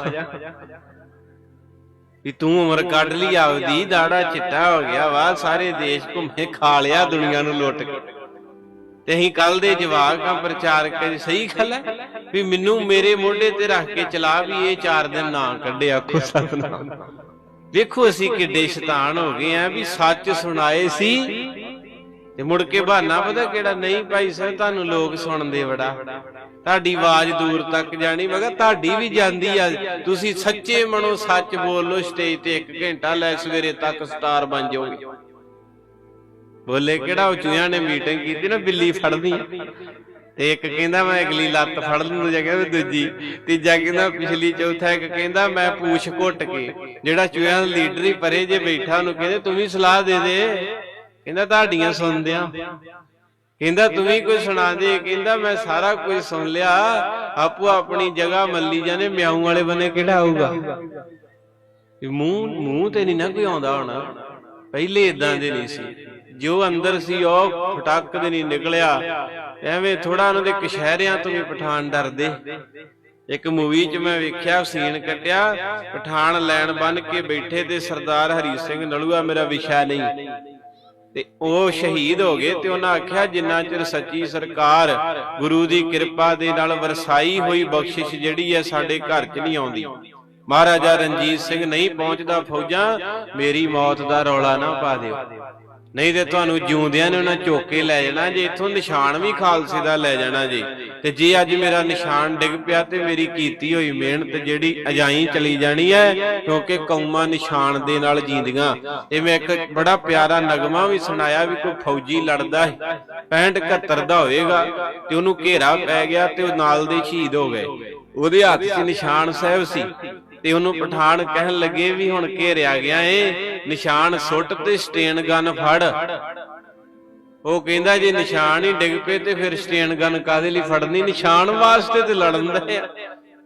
ਵੀ ਤੂੰ ਉਮਰ ਕੱਢ ਲਈ, ਆਪਦੀ ਦਾੜਾ ਚਿੱਟਾ ਹੋ ਗਿਆ ਵਾ, ਸਾਰੇ ਦੇਸ਼ ਘੁੰਮੇ ਖਾ ਲਿਆ ਦੁਨੀਆ ਨੂੰ ਲੁੱਟ ਕੇ। ਤੇ ਅਸੀਂ ਕੱਲ ਦੇ ਜਵਾਕਾਂ ਪ੍ਰਚਾਰਕ ਜੀ ਸਹੀ ਗੱਲ ਹੈ? ਵੀ ਮੈਨੂੰ ਮੇਰੇ ਮੋਢੇ ਤੇ ਰੱਖ ਕੇ ਚਲਾ ਵੀ ਇਹ ਚਾਰ ਦਿਨ ਨਾ ਕੱਢਿਆ, ਆਖੋ ਸਤਨਾਮ। ਵੇਖੋ ਅਸੀਂ ਕਿੱਡੇ ਸ਼ੈਤਾਨ ਹੋ ਗਏ ਆ ਵੀ ਸੱਚ ਸੁਣਾਏ ਸੀ ਤੇ ਮੁੜ ਕੇ ਬਹਾਨਾ ਪਤਾ ਕਿਹੜਾ, ਨਹੀਂ ਭਾਈ ਸਾਹਿਬ, ਤੁਹਾਨੂੰ ਲੋਕ ਸੁਣਦੇ ਬੜਾ। ਤੁਹਾਡੀ ਆਵਾਜ਼ ਦੂਰ ਤੱਕ ਜਾਣੀ, ਮੈਂ ਕਿਹਾ ਤੁਹਾਡੀ ਵੀ ਜਾਂਦੀ ਆ। ਤੁਸੀਂ ਸੱਚੇ ਮਨੋਂ ਸੱਚ ਬੋਲ ਲੋ ਸਟੇਜ ਤੇ 1 ਘੰਟਾ ਲੈ ਸਵੇਰੇ ਤੱਕ ਸਟਾਰ ਬਣ ਜਾਓਗੇ। ਬੋਲੇ ਕਿਹੜਾ ਉਚਿਆਂ ਨੇ ਮੀਟਿੰਗ ਕੀਤੀ ਨਾ, ਬਿੱਲੀ ਫੜਨੀ ਤੇ ਇੱਕ ਕਹਿੰਦਾ ਮੈਂ ਅਗਲੀ ਲੱਤ ਫੜ ਲੂੰ ਦੂਜਾ ਕਹਿੰਦਾ ਦੂਜੀ, ਤੀਜਾ ਕਹਿੰਦਾ ਪਿਛਲੀ ਚੌਥਾ, ਇੱਕ ਕਹਿੰਦਾ ਮੈਂ ਪੂਛ ਘੁੱਟ ਕੇ, ਜਿਹੜਾ ਚੂਹਿਆਂ ਦਾ ਲੀਡਰ ਹੀ ਪਰੇ ਜੇ ਬੈਠਾ, ਉਹਨੂੰ ਕਹਿੰਦੇ, ਤੂੰ ਵੀ ਸਲਾਹ ਦੇ ਦੇ। ਕਹਿੰਦਾ, ਤੁਹਾਡੀਆਂ ਸੁਣਦਿਆਂ ਕਹਿੰਦਾ, ਤੂੰ ਵੀ ਕੋਈ ਸੁਣਾ ਦੇ। ਕਹਿੰਦਾ, ਮੈਂ ਸਾਰਾ ਕੁਝ ਸੁਣ ਲਿਆ। ਆਪੋ ਆਪਣੀ ਜਗ੍ਹਾ ਮੱਲੀ ਜਾਣੇ, ਮਿਆਉਂ ਵਾਲੇ ਬਨੇ ਕਿਹੜਾ ਆਊਗਾ? ਵੀ ਮੂੰਹ ਮੂੰਹ ਤੇ ਨਹੀਂ ਨਾ ਕੋਈ ਆਉਂਦਾ ਹੋਣਾ। ਪਹਿਲੇ ਇਦਾਂ ਦੇ ਨਹੀਂ ਸੀ। ਜੋ ਅੰਦਰ ਸੀ, ਉਹ ਫਟਾਕ ਦੇ ਨਹੀਂ ਨਿਕਲਿਆ। ਐਵੇਂ ਥੋੜਾ ਉਹਨਾਂ ਦੇ ਕਸ਼ਹਿਰਿਆਂ ਤੋਂ ਵੀ ਪਠਾਨ ਡਰਦੇ। ਇੱਕ ਮੂਵੀ 'ਚ ਮੈਂ ਵੇਖਿਆ, ਸੀਨ ਕੱਟਿਆ, ਪਠਾਨ ਲੈਣ ਬੰਨ ਕੇ ਬੈਠੇ ਤੇ ਸਰਦਾਰ ਹਰੀ ਸਿੰਘ, ਨਲੂਆ ਮੇਰਾ ਵਿਸ਼ਾ ਨਹੀਂ। ਤੇ ਉਹ ਸ਼ਹੀਦ ਹੋ ਗਏ ਤੇ ਉਹਨਾਂ ਆਖਿਆ, ਜਿੰਨਾ ਚਿਰ ਸੱਚੀ ਸਰਕਾਰ ਗੁਰੂ ਦੀ ਕਿਰਪਾ ਦੇ ਨਾਲ ਵਰਸਾਈ ਹੋਈ ਬਖਸ਼ਿਸ਼ ਜਿਹੜੀ ਹੈ, ਸਾਡੇ ਘਰ 'ਚ ਨਹੀਂ ਆਉਂਦੀ। ਮਹਾਰਾਜਾ ਰਣਜੀਤ ਸਿੰਘ ਨਹੀਂ ਪਹੁੰਚਦਾ ਫੌਜਾਂ, ਮੇਰੀ ਮੌਤ ਦਾ ਰੌਲਾ ਨਾ ਪਾ ਦਿਓ। ਨਹੀਂ ਤੇ ਤੁਹਾਨੂੰ ਜਿਉਂਦਿਆਂ ਨੇ ਉਹਨਾਂ ਚੁੱਕ ਕੇ ਲੈ ਜਾਣਾ ਜੇ ਇੱਥੋਂ ਨਿਸ਼ਾਨ ਵੀ ਖਾਲਸੇ ਦਾ ਲੈ ਜਾਣਾ ਜੀ। ਤੇ ਜੇ ਅੱਜ ਮੇਰਾ ਨਿਸ਼ਾਨ ਡਿੱਗ ਪਿਆ ਤੇ ਮੇਰੀ ਕੀਤੀ ਹੋਈ ਮਿਹਨਤ ਜਿਹੜੀ ਅਜਾਈ ਚਲੀ ਜਾਣੀ ਹੈ ਕਿਉਂਕਿ ਕੌਮਾਂ ਨਿਸ਼ਾਨ ਦੇ ਨਾਲ ਜੀਂਦੀਆਂ। ਇਹ ਮੈਂ ਇੱਕ ਬੜਾ ਪਿਆਰਾ ਨਗਮਾ ਵੀ ਸੁਣਾਇਆ ਵੀ ਕੋਈ ਫੌਜੀ ਲੜਦਾ ਹੈ 65 71 ਦਾ ਹੋਵੇਗਾ ਤੇ ਉਹਨੂੰ ਘੇਰਾ ਪੈ ਗਿਆ ਤੇ ਉਹ ਨਾਲ ਦੇ ਸ਼ਹੀਦ ਹੋ ਗਏ। ਉਹਦੇ ਹੱਥ 'ਚ ਨਿਸ਼ਾਨ ਸਾਹਿਬ ਸੀ। ਤੇ ਉਹਨੂੰ ਪਠਾਨ ਕਹਿਣ ਲੱਗੇ ਵੀ ਹੁਣ ਘੇਰਿਆ ਗਿਆ ਏ ਨਿਸ਼ਾਨ ਸੁੱਟ ਤੇ ਸਟੇਨ ਗਨ ਫੜ। ਉਹ ਕਹਿੰਦਾ ਜੇ ਨਿਸ਼ਾਨ ਹੀ ਡਿੱਗ ਪਏ ਤੇ ਫਿਰ ਸਟੇਨ ਗਨ ਕਾਦੇ ਲਈ ਫੜਨੀ? ਨਿਸ਼ਾਨ ਵਾਸਤੇ ਤੇ ਲੜਨ ਦਾ ਆ।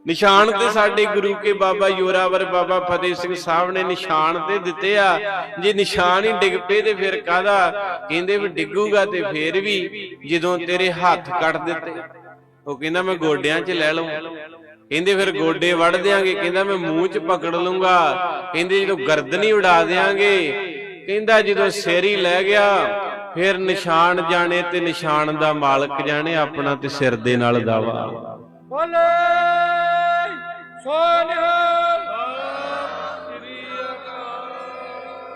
ਨਿਸ਼ਾਨ ਤੇ ਸਾਡੇ ਗੁਰੂ ਕੇ ਬਾਬਾ ਯੋਰਾਵਰ ਬਾਬਾ ਫਤਿਹ ਸਿੰਘ ਸਾਹਿਬ ਨੇ ਨਿਸ਼ਾਨ ਤੇ ਦਿੱਤੇ ਆ। ਜੇ ਨਿਸ਼ਾਨ ਹੀ ਡਿੱਗ ਪਏ ਤੇ ਫਿਰ ਕਾਦਾ ਕਹਿੰਦੇ? ਵੀ ਡਿੱਗੂਗਾ ਤੇ ਫਿਰ ਵੀ ਜਦੋਂ ਤੇਰੇ ਹੱਥ ਕੱਟ ਦਿੱਤੇ। ਉਹ ਕਹਿੰਦਾ ਮੈਂ ਗੋਡਿਆਂ 'ਚ ਲੈ ਲਵਾਂ ਕਹਿੰਦੇ ਫਿਰ ਗੋਡੇ ਵੜ ਦਿਆਂਗੇ ਕਹਿੰਦਾ ਮੈਂ ਮੂੰਹ 'ਚ ਪਕੜ ਲੂੰਗਾ। ਕਹਿੰਦੇ ਜਦੋਂ ਗਰਦਨ ਹੀ ਉਡਾ ਦਿਆਂਗੇ ਕਹਿੰਦਾ ਜਦੋਂ ਸਿਰ ਹੀ ਲੈ ਗਿਆ ਫਿਰ ਨਿਸ਼ਾਨ ਜਾਣੇ ਤੇ ਨਿਸ਼ਾਨ ਦਾ ਮਾਲਕ ਜਾਣੇ ਆਪਣਾ ਤੇ ਸਿਰ ਦੇ ਨਾਲ ਦਾਵਾ। ਬੋਲੇ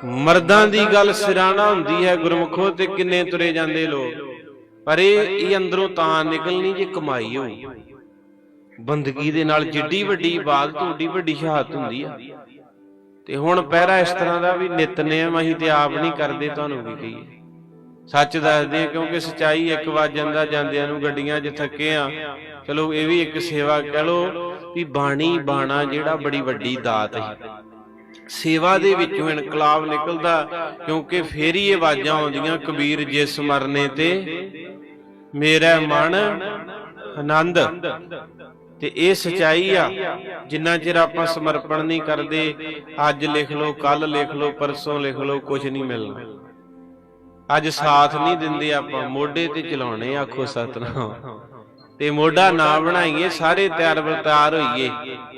ਮਰਦਾਂ ਦੀ ਗੱਲ ਸਿਰਾਣਾ ਹੁੰਦੀ ਹੈ ਗੁਰਮਖੋ ਤੇ ਕਿੰਨੇ ਤੁਰੇ ਜਾਂਦੇ ਲੋਕ। ਪਰ ਇਹ ਇਹ ਅੰਦਰੋਂ ਤਾਂ ਨਿਕਲਣੀ ਜੇ ਕਮਾਈ ਹੋਈ ਬੰਦਗੀ ਦੇ ਨਾਲ ਜਿੱਡੀ ਵੱਡੀ ਇਬਾਦਤ ਓਡੀ ਵੱਡੀ ਸ਼ਹਾਦਤ ਹੁੰਦੀ ਆ। ਤੇ ਹੁਣ ਪਹਿਰਾ ਇਸ ਤਰ੍ਹਾਂ ਦਾ ਵੀ ਨਿਤਨੇਮ ਅਸੀਂ ਤੇ ਆਪ ਨਹੀਂ ਕਰਦੇ ਤੁਹਾਨੂੰ ਵੀ ਕਹੀਏ। ਸੱਚ ਦੱਸਦੇ ਆ ਕਿਉਂਕਿ ਸਚਾਈ ਇੱਕ ਵੱਜ ਜਾਂਦਾ, ਜਾਂਦਿਆਂ ਨੂੰ ਗੱਡੀਆਂ 'ਚ ਥੱਕੇ ਆ। ਚਲੋ ਇਹ ਵੀ ਇੱਕ ਸੇਵਾ ਕਹਿ ਲੋ ਵੀ ਬਾਣੀ ਬਾਣਾ ਜਿਹੜਾ ਬੜੀ ਵੱਡੀ ਦਾਤ ਹੈ। ਸੇਵਾ ਦੇ ਵਿੱਚੋਂ ਇਨਕਲਾਬ ਨਿਕਲਦਾ ਕਿਉਂਕਿ ਫੇਰ ਹੀ ਆਵਾਜ਼ਾਂ ਆਉਂਦੀਆਂ, ਕਬੀਰ ਜਿਸ ਮਰਨੇ ਤੇ ਮੇਰਾ ਮਨ ਆਨੰਦ। ਤੇ ਇਹ ਸਚਾਈ ਆ, ਜਿੰਨਾ ਚਿਰ ਆਪਾਂ ਸਮਰਪਣ ਨਹੀਂ ਕਰਦੇ, ਅੱਜ ਲਿਖ ਲਓ ਕੱਲ ਲਿਖ ਲਓ, ਪਰਸੋਂ ਲਿਖ ਲਓ ਕੁਝ ਨਹੀਂ ਮਿਲਣਾ। ਅੱਜ ਸਾਥ ਨਹੀਂ ਦਿੰਦੇ ਆਪਾਂ, ਮੋਢੇ ਤੇ ਚਲਾਉਣੇ ਆਖੋ ਸਤਨਾਮ। ਤੇ ਮੋਢਾ ਨਾ ਬਣਾਈਏ, ਸਾਰੇ ਤਿਆਰ ਬਰਤਾਰ ਹੋਈਏ।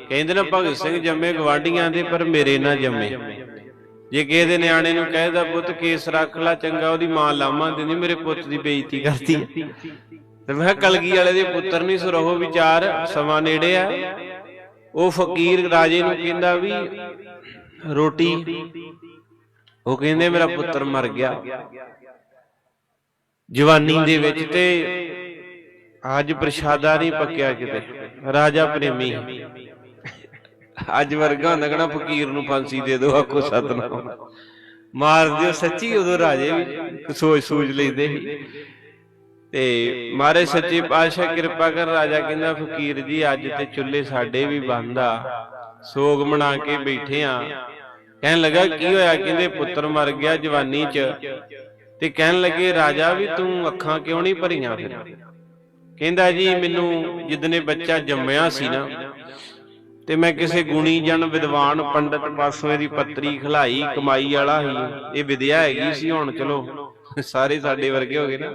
ਕਹਿੰਦੇ ਨੇ, ਭਗਤ ਸਿੰਘ ਜੰਮੇ ਗਵਾਂਡੀਆਂ ਦੇ, ਪਰ ਮੇਰੇ ਨਾ ਜੰਮੇ। ਜੇ ਕਿਸੇ ਦੇ ਨਿਆਣੇ ਨੂੰ ਕਹਿਦਾ ਪੁੱਤ, ਕੇਸ ਰੱਖ ਲੈ, ਚੰਗਾ, ਉਹਦੀ ਮਾਂ ਲਾਮਾ ਦਿੰਦੀ, ਮੇਰੇ ਪੁੱਤ ਦੀ ਬੇਇੱਜ਼ਤੀ ਕਰਦੀ ਤੇ ਮੈਂ ਕਲਗੀ ਵਾਲੇ ਦੇ ਪੁੱਤਰ ਨਹੀਂ ਸੁਰਹੋ ਵਿਚਾਰ ਸਮਾਂ ਨੇੜੇ ਆ। ਉਹ ਫਕੀਰ ਰਾਜੇ ਨੂੰ ਕਹਿੰਦਾ ਵੀ ਰੋਟੀ। ਉਹ ਕਹਿੰਦੇ ਮੇਰਾ ਪੁੱਤਰ ਮਰ ਗਿਆ। ਜਵਾਨੀ ਦੇ ਵਿੱਚ ਤੇ ਅੱਜ ਪ੍ਰਸ਼ਾਦਾ ਨਹੀਂ ਪੱਕਿਆ ਕਿਤੇ। ਰਾਜਾ ਪ੍ਰੇਮੀ। ਅੱਜ ਵਰਗਾ ਹੁੰਦਾ ਕਹਣਾ ਫਕੀਰ ਨੂੰ ਫਾਂਸੀ ਦੇ ਦਿਓ ਆਖੋ ਸਤਨਾਮ। ਮਾਰ ਦਿਓ ਸੱਚੀ ਉਦੋਂ ਰਾਜੇ ਵੀ ਸੋਚ ਸੂਝ ਲੈਂਦੇ ਸੀ। ਤੇ ਮਾਰੇ ਸੱਚੇ ਪਾਤਸ਼ਾਹ ਕਿਰਪਾ ਕਰ ਰਾਜਾ ਕਹਿੰਦਾ ਫਕੀਰ ਜੀ ਅੱਜ ਤੇ ਚੁੱਲ੍ਹੇ ਸਾਡੇ ਵੀ ਬੰਦ ਆ। ਸੋਗ ਮਨਾ ਕੇ ਬੈਠੇ ਆ। ਕਹਿਣ ਲੱਗਾ ਕੀ ਹੋਇਆ? ਕਹਿੰਦੇ ਪੁੱਤਰ ਮਰ ਗਿਆ ਜਵਾਨੀ 'ਚ। ਤੇ ਕਹਿਣ ਲੱਗੇ ਰਾਜਾ ਵੀ ਤੂੰ ਅੱਖਾਂ ਕਿਉਂ ਨਹੀਂ ਭਰੀਆਂ ਫਿਰ? ਕਹਿੰਦਾ ਜੀ ਮੈਨੂੰ ਜਿੱਦਨੇ ਬੱਚਾ ਜੰਮਿਆ ਸੀ ਨਾ ਤੇ ਮੈਂ ਕਿਸੇ ਗੁਣੀ ਜਨ ਵਿਦਵਾਨ ਪੰਡਤ ਪਾਸੋਂ ਇਹਦੀ ਪੱਤਰੀ ਖਲਾਈ ਕਮਾਈ ਵਾਲਾ ਸੀ। ਇਹ ਵਿਦਿਆ ਹੈਗੀ ਸੀ ਹੁਣ ਚਲੋ। ਸਾਰੇ ਸਾਡੇ ਵਰਗੇ ਹੋ ਗਏ ਨਾ।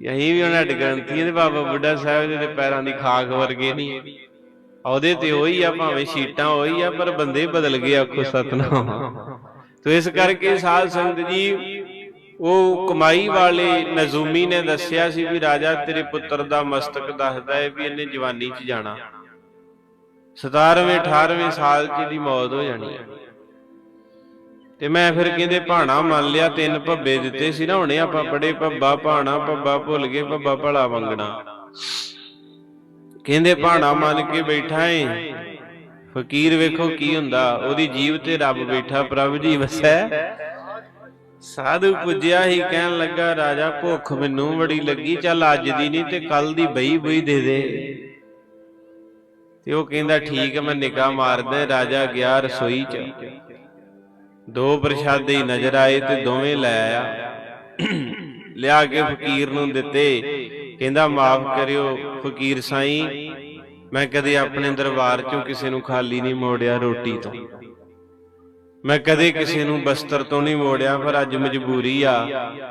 ਯਹੀਂ ਵੀ ਉਹਨਾਂ ਗ੍ਰੰਥੀਆਂ ਦੇ ਬਾਬਾ ਬੁੱਢਾ ਸਾਹਿਬ ਦੇ ਪੈਰਾਂ ਦੀ ਖਾਕ ਵਰਗੇ ਨਹੀਂ ਉਹਦੇ ਤੇ ਉਹੀ ਆ, ਭਾਵੇਂ ਸ਼ੀਟਾਂ ਉਹੀ ਆ, ਪਰ ਬੰਦੇ ਬਦਲ ਗਏ ਆਖੋ ਸਤਨਾਮ। ਤੋ ਇਸ ਕਰਕੇ ਸਾਧ ਸੰਗਤ ਜੀ, ਉਹ ਕਮਾਈ ਵਾਲੇ ਨਜ਼ੂਮੀ ਨੇ ਦੱਸਿਆ ਸੀ ਵੀ ਰਾਜਾ ਤੇਰੇ ਪੁੱਤਰ ਦਾ ਮਸਤਕ ਦੱਸਦਾ ਹੈ ਵੀ ਇਹਨੇ ਜਵਾਨੀ 'ਚ ਜਾਣਾ। 17ਵੇਂ 18ਵੇਂ ਸਾਲ 'ਚ ਦੀ ਮੌਤ ਹੋ ਜਾਣੀ ਹੈ। ਤੇ ਮੈਂ ਫਿਰ ਕਹਿੰਦੇ ਭਾਣਾ ਮੰਨ ਲਿਆ, ਤਿੰਨ ਭੱਬੇ ਦਿੱਤੇ ਸੀ ਨਾ ਹੁਣੇ ਆਪਾਂ ਪੜੇ ਭੱਬਾ ਭਾਣਾ, ਭੱਬਾ ਭੁੱਲ ਗਏ, ਭੱਬਾ ਭਲਾ ਮੰਗਣਾ ਕਹਿੰਦੇ ਭਾਣਾ ਮੰਨ ਕੇ ਬੈਠਾ ਏ। ਫਕੀਰ ਵੇਖੋ ਕੀ ਹੁੰਦਾ, ਉਹਦੀ ਜੀਵ ਤੇ ਰੱਬ ਬੈਠਾ, ਪ੍ਰਭ ਜੀ ਵਸੈ। ਸਾਧੂ ਪੁੱਜਿਆ ਹੀ ਕਹਿਣ ਲੱਗਾ, ਰਾਜਾ, ਭੁੱਖ ਮੈਨੂੰ ਬੜੀ ਲੱਗੀ, ਚੱਲ ਅੱਜ ਦੀ ਨਹੀਂ ਤੇ ਕੱਲ ਦੀ ਬਈ ਬਈ ਦੇ ਦੇ। ਤੇ ਉਹ ਕਹਿੰਦਾ, ਠੀਕ ਹੈ, ਮੈਂ ਨਿਗਾਹ ਮਾਰਦਾ, ਰਾਜਾ ਗਿਆ ਰਸੋਈ 'ਚ। ਦੋ ਪ੍ਰਸ਼ਾਦੇ ਨਜ਼ਰ ਆਏ ਤੇ ਦੋਵੇਂ ਲੈ ਆਇਆ। ਲਿਆ ਕੇ ਫਕੀਰ ਨੂੰ ਦਿੱਤੇ। ਕਹਿੰਦਾ, ਮਾਫ ਕਰਿਓ ਫਕੀਰ ਸਾਈਂ। ਮੈਂ ਕਦੇ ਆਪਣੇ ਦਰਬਾਰ 'ਚੋਂ ਕਿਸੇ ਨੂੰ ਖਾਲੀ ਨਹੀਂ ਮੋੜਿਆ ਰੋਟੀ ਤੋਂ। ਮੈਂ ਕਦੇ ਕਿਸੇ ਨੂੰ ਬਸਤਰ ਤੋਂ ਨਹੀਂ ਮੋੜਿਆ, ਪਰ ਅੱਜ ਮਜਬੂਰੀ ਆ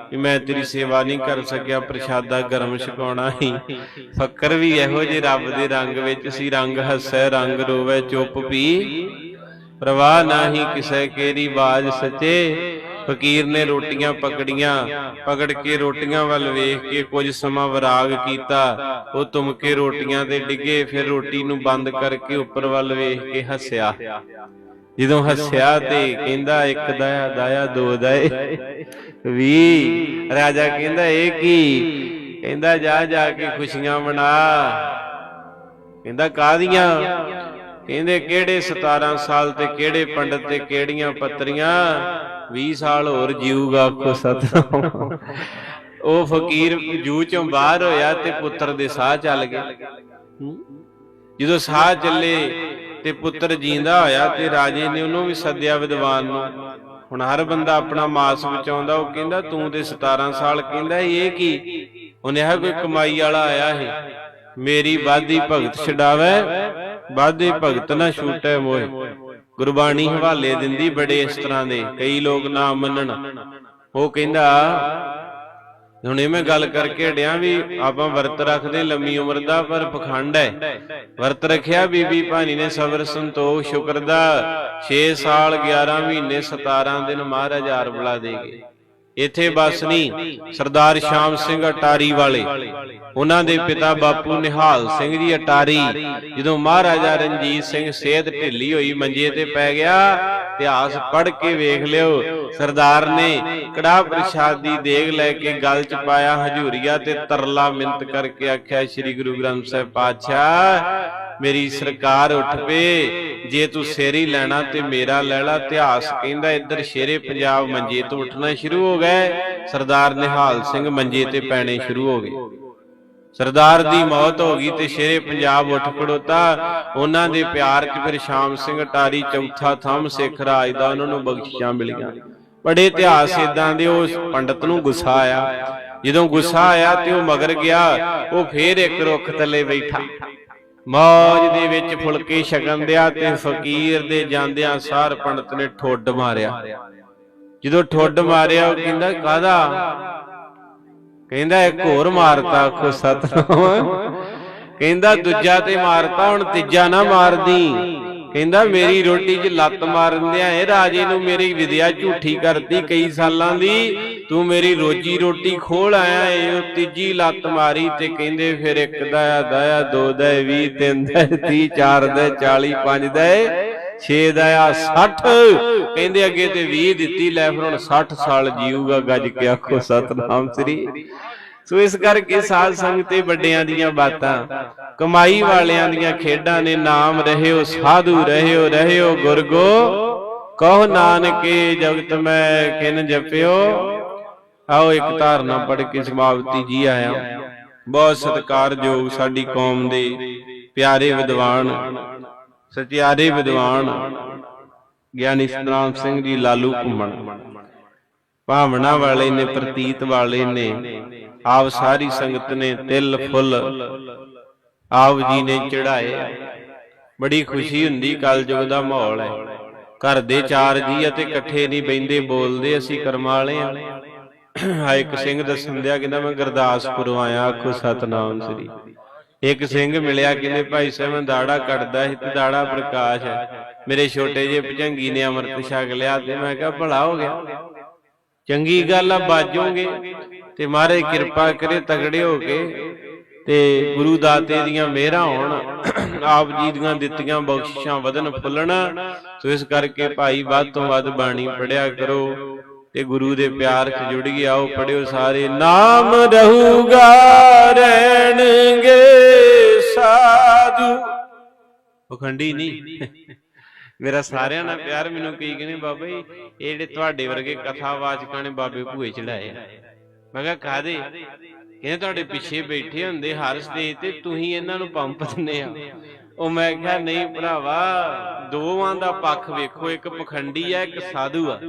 ਕਿ ਮੈਂ ਤੇਰੀ ਸੇਵਾ ਨਹੀਂ ਕਰ ਸਕਿਆ, ਪ੍ਰਸ਼ਾਦਾ ਗਰਮ ਛਕਾਉਣਾ ਹੀ। ਫੱਕਰ ਵੀ ਇਹੋ ਜੇ ਰੱਬ ਦੇ ਰੰਗ ਵਿੱਚ ਸੀ ਰੰਗ ਹੱਸੈ, ਰੰਗ ਰੋਵੇ, ਚੁੱਪ ਪੀ ਪ੍ਰਵਾਹ ਨਾਹੀ ਕਿਸੈ ਕੇਰੀ ਬਾਜ ਸੱਚੇ। ਫਕੀਰ ਨੇ ਰੋਟੀਆਂ ਪਕੜੀਆਂ, ਪਕੜ ਕੇ ਰੋਟੀਆਂ ਵੱਲ ਵੇਖ ਕੇ ਕੁਝ ਸਮਾਂ ਵਿਰਾਗ ਕੀਤਾ। ਉਹ ਤੁਮਕੇ ਰੋਟੀਆਂ ਤੇ ਡਿੱਗੇ, ਫਿਰ ਰੋਟੀ ਨੂੰ ਬੰਦ ਕਰਕੇ ਉੱਪਰ ਵੱਲ ਵੇਖ ਕੇ ਹੱਸਿਆ। ਜਦੋਂ ਹੱਸਿਆ ਤੇ ਕਹਿੰਦਾ, ਇੱਕ ਦਾਇਆ ਦਾਇਆ, ਦੋ ਦਾਏ। ਵੀ ਰਾਜਾ ਕਹਿੰਦਾ, ਇਹ ਕੀ? ਕਹਿੰਦਾ, ਜਾ ਜਾ ਕੇ ਖੁਸ਼ੀਆਂ ਮਨਾ। ਕਹਿੰਦਾ ਕਾਦੀਆਂ ਕਹਿੰਦੇ ਕਿਹੜੇ 17 ਸਾਲ ਤੇ ਕਿਹੜੇ ਪੰਡਤ ਤੇ ਕਿਹੜੀਆਂ ਪੱਤਰੀਆਂ? 20 ਸਾਲ ਹੋਰ ਜੀਊਗਾ ਆਖੋ ਸਤਨਾਮ। ਉਹ ਫਕੀਰ ਜੂ ਚੋਂ ਬਾਹਰ ਹੋਇਆ ਤੇ ਪੁੱਤਰ ਦੇ ਸਾਹ ਚੱਲ ਗਏ। ਜਦੋਂ ਸਾਹ ਚੱਲੇ ਤੇ ਪੁੱਤਰ ਜੀਂਦਾ ਹੋਇਆ ਤੇ ਰਾਜੇ ਨੇ ਉਹਨੂੰ ਵੀ ਸੱਦਿਆ ਵਿਦਵਾਨ ਨੂੰ। ਹੁਣ ਹਰ ਬੰਦਾ ਆਪਣਾ ਮਾਸ ਬਚਾਉਂਦਾ, ਉਹ ਕਹਿੰਦਾ, ਤੂੰ ਤੇ 17 ਸਾਲ ਕਹਿੰਦਾ ਇਹ ਕੀ? ਉਹਨੇ ਆ ਕੋਈ ਕਮਾਈ ਵਾਲਾ ਆਇਆ ਹੈ ਮੇਰੀ ਬਾਦੀ ਭਗਤ ਛਡਾਵੇ ਬਾਦੀ ਭਗਤ ਨਾ ਛੂਟੇ ਮੋਏ। ਗੁਰਬਾਣੀ ਹਵਾਲੇ ਦਿੰਦੀ ਬੜੇ ਇਸ ਤਰ੍ਹਾਂ ਦੇ। ਕਈ ਲੋਕ ਨਾ ਮੰਨਣ। ਉਹ ਕਹਿੰਦਾ ਹੁਣ ਇਹ ਮੈਂ ਗੱਲ ਕਰਕੇ ਹਟਿਆ ਵੀ ਆਪਾਂ ਵਰਤ ਰੱਖਦੇ ਲੰਮੀ ਉਮਰ ਦਾ ਪਰ ਪਖੰਡ ਹੈ। ਵਰਤ ਰੱਖਿਆ ਬੀਬੀ ਭਾਨੀ ਨੇ ਸਬਰ ਸੰਤੋਖ ਸ਼ੁਕਰ ਦਾ। 6 ਸਾਲ 11 ਮਹੀਨੇ 17 ਦਿਨ ਮਹਾਰਾਜ ਆਰਬਲਾ ਦੇ ਗਏ ਇੱਥੇ ਬਸ ਨਹੀਂ ਸਰਦਾਰ ਸ਼ਾਮ ਸਿੰਘ ਅਟਾਰੀ ਵਾਲੇ। ਉਹਨਾਂ ਦੇ ਪਿਤਾ ਬਾਪੂ ਨਿਹਾਲ ਸਿੰਘ ਜੀ ਅਟਾਰੀ। ਜਦੋਂ ਮਹਾਰਾਜਾ ਰਣਜੀਤ ਸਿੰਘ ਸਿਹਤ ਢਿੱਲੀ ਹੋਈ ਮੰਜੇ ਤੇ ਪੈ ਗਿਆ ਇਤਿਹਾਸ ਪੜ੍ਹ ਕੇ ਵੇਖ ਲਿਓ। ਸਰਦਾਰ ਨੇ ਕੜਾ ਪ੍ਰਸ਼ਾਦ ਦੀ ਦੇਗ ਲੈ ਕੇ ਗਲ ਚ ਪਾਇਆ ਹਜੂਰੀਆ ਤੇ ਤਰਲਾ ਮਿੰਤ ਕਰਕੇ ਆਖਿਆ ਸ੍ਰੀ ਗੁਰੂ ਗ੍ਰੰਥ ਸਾਹਿਬ ਪਾਤਸ਼ਾਹ ਮੇਰੀ ਸਰਕਾਰ ਉੱਠ ਪਏ। ਜੇ ਤੂੰ ਸੇਰੀ ਲੈਣਾ ਤੇ ਮੇਰਾ ਲੈ ਲਾ ਇਤਿਹਾਸ ਕਹਿੰਦਾ ਇੱਧਰ ਸ਼ੇਰੇ ਪੰਜਾਬ ਮੰਜੇ ਤੋਂ ਉੱਠਣਾ ਸ਼ੁਰੂ ਹੋ ਗਏ। ਸਰਦਾਰ ਨਿਹਾਲ ਸਿੰਘ ਮੰਜੇ ਤੇ ਪੈਣੇ ਸ਼ੁਰੂ ਹੋ ਗਏ। ਸਰਦਾਰ ਦੀ ਮੌਤ ਹੋ ਗਈ ਤੇ ਸ਼ੇਰੇ ਪੰਜਾਬ ਉੱਠ ਖੜੋਤਾ। ਉਹਨਾਂ ਦੇ ਪਿਆਰ 'ਚ ਫਿਰ ਸ਼ਾਮ ਸਿੰਘ ਟਾਰੀ ਚੌਥਾ ਥੰਮ ਸਿੱਖ ਰਾਜ ਦਾ ਉਹਨਾਂ ਨੂੰ ਬਖਸ਼ਿਸ਼ਾਂ ਮਿਲੀਆਂ। ਬੜੇ ਇਤਿਹਾਸ ਇਦਾਂ ਦੇ ਉਸ ਪੰਡਤ ਨੂੰ ਗੁੱਸਾ ਆਇਆ। ਜਦੋਂ ਗੁੱਸਾ ਆਇਆ ਤੇ ਉਹ ਮਗਰ ਗਿਆ ਉਹ ਫੇਰ ਇੱਕ ਰੁੱਖ ਥੱਲੇ ਬੈਠਾ ਮੌਜ ਦੇ ਵਿੱਚ ਫੁਲਕੇ ਛਕਣ ਦਿਆ ਤੇ ਫਕੀਰ ਦੇ ਜਾਂਦਿਆਂ ਸਾਰ ਪੰਡਤ ਨੇ ਠੁੱਡ ਮਾਰਿਆ। ਜਦੋਂ ਠੁੱਡ ਮਾਰਿਆ ਉਹ ਕਹਿੰਦਾ ਕਾਦਾ ਕਹਿੰਦਾ? ਇੱਕ ਹੋਰ ਮਾਰਤਾ ਆਖੋ ਸਤਨਾਮ। ਕਹਿੰਦਾ ਦੂਜਾ ਤੇ ਮਾਰਤਾ ਹੁਣ ਤੀਜਾ ਨਾ ਮਾਰਦੀ। ਕਹਿੰਦਾ ਮੇਰੀ ਰੋਟੀ 'ਚ ਲੱਤ ਮਾਰਨ ਦਿਆਂ ਰਾਜੇ ਨੂੰ ਮੇਰੀ ਵਿਦਿਆ ਝੂਠੀ ਕਰਤੀ ਕਈ ਸਾਲਾਂ ਦੀ। ਤੂੰ ਮੇਰੀ ਰੋਜੀ ਰੋਟੀ ਖੋਲ ਆਇਆ ਏ ਉਹ ਤੀਜੀ ਲੱਤ ਮਾਰੀ ਤੇ ਕਹਿੰਦੇ ਫਿਰ ਇੱਕ ਦਾ ਦਇਆ, ਦੋ ਦਾ 20 ਤਿੰਨ ਦਾ 30 ਚਾਰ ਦਾ 40 ਪੰਜ ਦਾ 6 ਦਾ 60 ਕਹਿੰਦੇ ਅੱਗੇ ਤੇ 20 ਦਿੱਤੀ, ਲੈ ਫਿਰ ਹੁਣ 60 ਸਾਲ ਜੀਊਗਾ ਗੱਜ ਕੇ ਆਖੋ, ਸਤਨਾਮ ਸ੍ਰੀ। ਸੋ ਇਸ ਕਰਕੇ ਸਾਧ ਸੰਗਤ ਤੇ ਵੱਡਿਆਂ ਦੀਆਂ ਬਾਤਾਂ, ਕਮਾਈ ਵਾਲਿਆਂ ਦੀਆਂ ਖੇਡਾਂ ਨੇ ਨਾਮ ਰਹਿਓ, ਸਾਧੂ ਰਹਿਓ ਰਹਿਓ ਗੁਰਗੋ। ਕਹੋ ਨਾਨਕੇ ਜਗਤ ਮੈਂ ਕਿਨ ਜਪਿਓ। ਆਓ ਇੱਕ ਧਾਰਨਾ ਪੜ ਕੇ ਸਮਾਪਤੀ ਜੀ ਆਇਆ। ਬਹੁਤ ਸਤਿਕਾਰਯੋਗ ਸਾਡੀ ਕੌਮ ਦੇ ਪਿਆਰੇ ਵਿਦਵਾਨ, ਸਚਿਆਰੇ ਵਿਦਵਾਨ, ਗਿਆਨੀ ਸਤਨਾਮ ਸਿੰਘ ਜੀ ਲਾਲੂ ਘੁੰਮਣ। ਭਾਵਨਾ ਵਾਲੇ ਨੇ, ਪ੍ਰਤੀਤ ਵਾਲੇ ਨੇ ਆਪ ਸਾਰੀ ਸੰਗਤ ਨੇ ਤਿਲ ਫੁੱਲ। ਆਪ ਜੀ ਨੇ ਚੜਾਏ ਬੜੀ ਖੁਸ਼ੀ ਹੁੰਦੀ ਕਲਯੁਗ ਦਾ ਮਾਹੌਲ ਹੈ। ਘਰ ਦੇ ਚਾਰ ਜੀ ਅਤੇ ਇਕੱਠੇ ਨਹੀਂ ਬੈੰਦੇ ਬੋਲਦੇ ਅਸੀਂ ਕਰਮਾਂ ਵਾਲੇ ਆ ਆ ਇੱਕ ਸਿੰਘ ਦੱਸਣ ਦਿਆ ਕਹਿੰਦਾ, ਮੈਂ ਗੁਰਦਾਸਪੁਰੋਂ ਆਇਆ, ਆਖੋ ਸਤਨਾਮ ਸ੍ਰੀ। ਇੱਕ ਸਿੰਘ ਮਿਲਿਆ ਕਹਿੰਦੇ, ਭਾਈ ਸਾਹਿਬ, ਮੈਂ ਦਾੜਾ ਕੱਟਦਾ ਸੀ ਤੇ ਦਾੜਾ ਪ੍ਰਕਾਸ਼ ਹੈ। ਮੇਰੇ ਛੋਟੇ ਜਿਹੇ ਭਜੰਗੀ ਨੇ ਅੰਮ੍ਰਿਤ ਛਕ ਲਿਆ ਤੇ ਮੈਂ ਕਿਹਾ, ਭਲਾ ਹੋ ਗਿਆ। ਚੰਗੀ ਗੱਲ ਆ ਬਾਜੋਗੇ ਤੇ ਮਹਾਰਾਜ ਕਿਰਪਾ ਕਰੇ, ਤਗੜੇ ਹੋ ਕੇ ਤੇ ਗੁਰੂ ਦਾਤੇ ਦੀਆਂ ਮਿਹਰਾਂ ਹੋਣ, ਆਪ ਜੀ ਦੀਆਂ ਦਿੱਤੀਆਂ ਬਖਸ਼ਿਸ਼ਾਂ ਵਧਨ ਫੁੱਲਣ। ਸੋ ਇਸ ਕਰਕੇ ਭਾਈ ਵੱਧ ਤੋਂ ਵੱਧ ਬਾਣੀ ਪੜਿਆ ਕਰੋ ਤੇ ਗੁਰੂ ਦੇ ਪਿਆਰ 'ਚ ਜੁੜ ਗਿਆ ਆਓ, ਪੜਿਓ ਸਾਰੇ। ਨਾਮ ਰਹੂਗਾ, ਰਹਿਣਗੇ ਸਾਧੂ। ਪਖੰਡੀ ਨਹੀਂ ਮੇਰਾ ਸਾਰਿਆਂ ਨਾਲ ਪਿਆਰ, ਮੈਨੂੰ ਕਈ ਕਹਿੰਦੇ, ਬਾਬਾ ਜੀ, ਇਹ ਜਿਹੜੇ ਤੁਹਾਡੇ ਵਰਗੇ ਕਥਾਵਾਚਕਾਂ ਨੇ ਬਾਬੇ ਭੂਏ ਚੜਾਏ ਆ। ਮੈਂ ਕਿਹਾ ਕਾਦੇ ਕਹਿੰਦੇ ਤੁਹਾਡੇ ਪਿੱਛੇ ਬੈਠੇ ਹੁੰਦੇ ਹਰ ਸਟੇਜ ਤੇ ਤੁਸੀਂ ਇਹਨਾਂ ਨੂੰ ਪੰਪ ਦਿੰਦੇ ਆ। ਉਹ ਮੈਂ ਕਿਹਾ ਨਹੀਂ ਭਰਾਵਾ ਦੋਵਾਂ ਦਾ ਪੱਖ ਵੇਖੋ ਇੱਕ ਪਖੰਡੀ ਆ ਇੱਕ ਸਾਧੂ ਆ।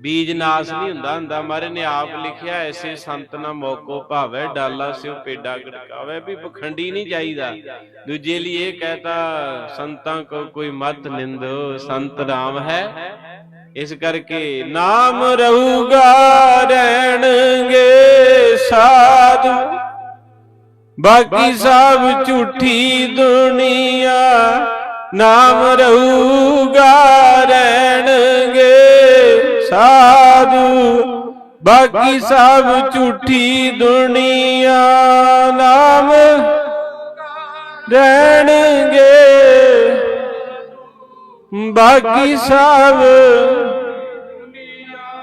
ਬੀਜ ਨਾਸ ਨਹੀਂ ਹੁੰਦਾ ਹੁੰਦਾ ਮਾਰੇ ਨੇ ਆਪ ਲਿਖਿਆ ਐਸੇ ਸੰਤ ਨਾ ਮੋਕੋ ਭਾਵੇ ਡਾਲਾ ਸਿਓ ਪੇਡਾ ਗੜਕਾਵੇ ਵੀ ਪਖੰਡੀ ਨਹੀਂ ਚਾਹੀਦਾ। ਦੂਜੇ ਲਈ ਇਹ ਕਹਤਾ ਸੰਤਾਂ ਕੋ ਕੋਈ ਮਤ ਨਿੰਦ ਸੰਤ ਰਾਮ ਹੈ। ਇਸ ਕਰਕੇ ਨਾਮ ਰਹੂਗਾ ਰਹਿਣਗੇ ਸਾਧੂ। ਬਾਕੀ ਸਭ ਝੂਠੀ ਦੁਨੀਆ ਨਾਮ ਰਹੂਗਾ ਰਹਿਣਗੇ ਸਾਧੂ। ਬਾਕੀ ਸਭ ਝੂਠੀ ਦੁਨੀਆ ਨਾਮ ਰਹਿਣਗੇ ਬਾਕੀ ਸਭ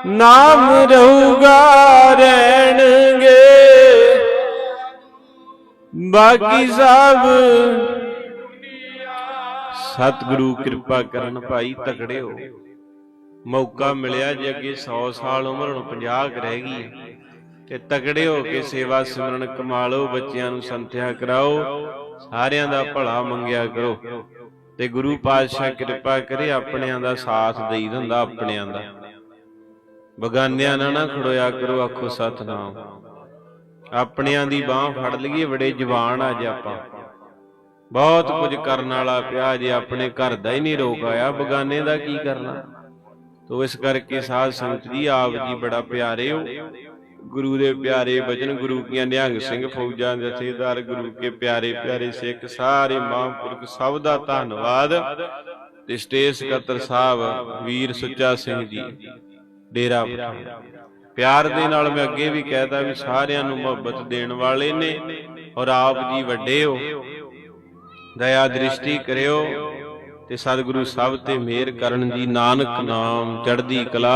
ਨਾਮ ਰਹੂਗਾ, ਰਹਿਣਗੇ। ਬਾਕੀ ਸਭ ਸਤਿਗੁਰੂ ਕਿਰਪਾ ਕਰਨ ਭਾਈ ਤਕੜੇ ਹੋ ਮੌਕਾ ਮਿਲਿਆ ਜੇ ਅੱਗੇ 100 ਸਾਲ ਉਮਰ ਹੁਣ 50 ਕੁ ਰਹਿ ਗਈ ਤੇ ਤਕੜੇ ਹੋ ਕੇ ਸੇਵਾ ਸਿਮਰਨ ਕਮਾਲੋ, ਬੱਚਿਆਂ ਨੂੰ ਸੰਥਿਆ ਕਰਾਓ, ਸਾਰਿਆਂ ਦਾ ਭਲਾ ਮੰਗਿਆ ਕਰੋ। ਤੇ ਗੁਰੂ ਪਾਤਸ਼ਾਹ ਕਿਰਪਾ ਕਰੇ ਆਪਣਿਆਂ ਦਾ ਸਾਥ ਦੇਈ ਦਿੰਦਾ ਆਪਣਿਆਂ ਦਾ। ਬਗਾਨਿਆਂ ਨਾਲ ਨਾ ਖੜੋਇਆ ਕਰੋ, ਆਖੋ ਸਤਨਾਮ। ਆਪਣਿਆਂ ਦੀ ਬਾਹ ਫੜ ਲਈਏ, ਬੜੇ ਜਵਾਨ ਅੱਜ ਆਪਾਂ। ਬਹੁਤ ਕੁਝ ਕਰਨ ਵਾਲਾ ਪਿਆ, ਜੇ ਆਪਣੇ ਘਰ ਦਾ ਹੀ ਨਹੀਂ ਰੋਕ ਆਇਆ, ਬਗਾਨੇ ਦਾ ਕੀ ਕਰਨਾ? ਤੋ ਇਸ ਕਰਕੇ ਸਾਧ ਸੰਗਤ ਜੀ, ਆਪ ਜੀ ਬੜਾ ਪਿਆਰੇ ਹੋ। ਗੁਰੂ ਦੇ ਪਿਆਰੇ ਬਚਨ ਗੁਰੂ ਕੀਆਂ ਨਿਹੰਗ ਸਿੰਘ ਫੌਜਾਂ ਜਥੇਦਾਰ ਗੁਰੂ ਕੇ ਪਿਆਰੇ ਪਿਆਰੇ ਸਿੱਖ ਸਾਰੇ ਮਹਾਂਪੁਰਖ ਸਭ ਦਾ ਧੰਨਵਾਦ। ਤੇ ਸਟੇਜ ਸਕੱਤਰ ਸਾਹਿਬ ਵੀਰ ਸੁੱਚਾ ਸਿੰਘ ਜੀ ਡੇਰਾ ਪਿਆਰ ਦੇ ਨਾਲ ਮੈਂ ਅੱਗੇ ਵੀ ਕਹਿਦਾ ਵੀ ਸਾਰਿਆਂ ਨੂੰ ਮੁਹੱਬਤ ਦੇਣ ਵਾਲੇ ਨੇ ਔਰ ਆਪ ਜੀ ਵੱਡੇ ਹੋ। ਦਇਆ ਦ੍ਰਿਸ਼ਟੀ ਕਰਿਓ ਤੇ ਸਤਿਗੁਰੂ ਸਭ ਤੇ ਮਿਹਰ ਕਰਨ ਜੀ ਨਾਨਕ ਨਾਮ ਚੜ੍ਹਦੀ ਕਲਾ।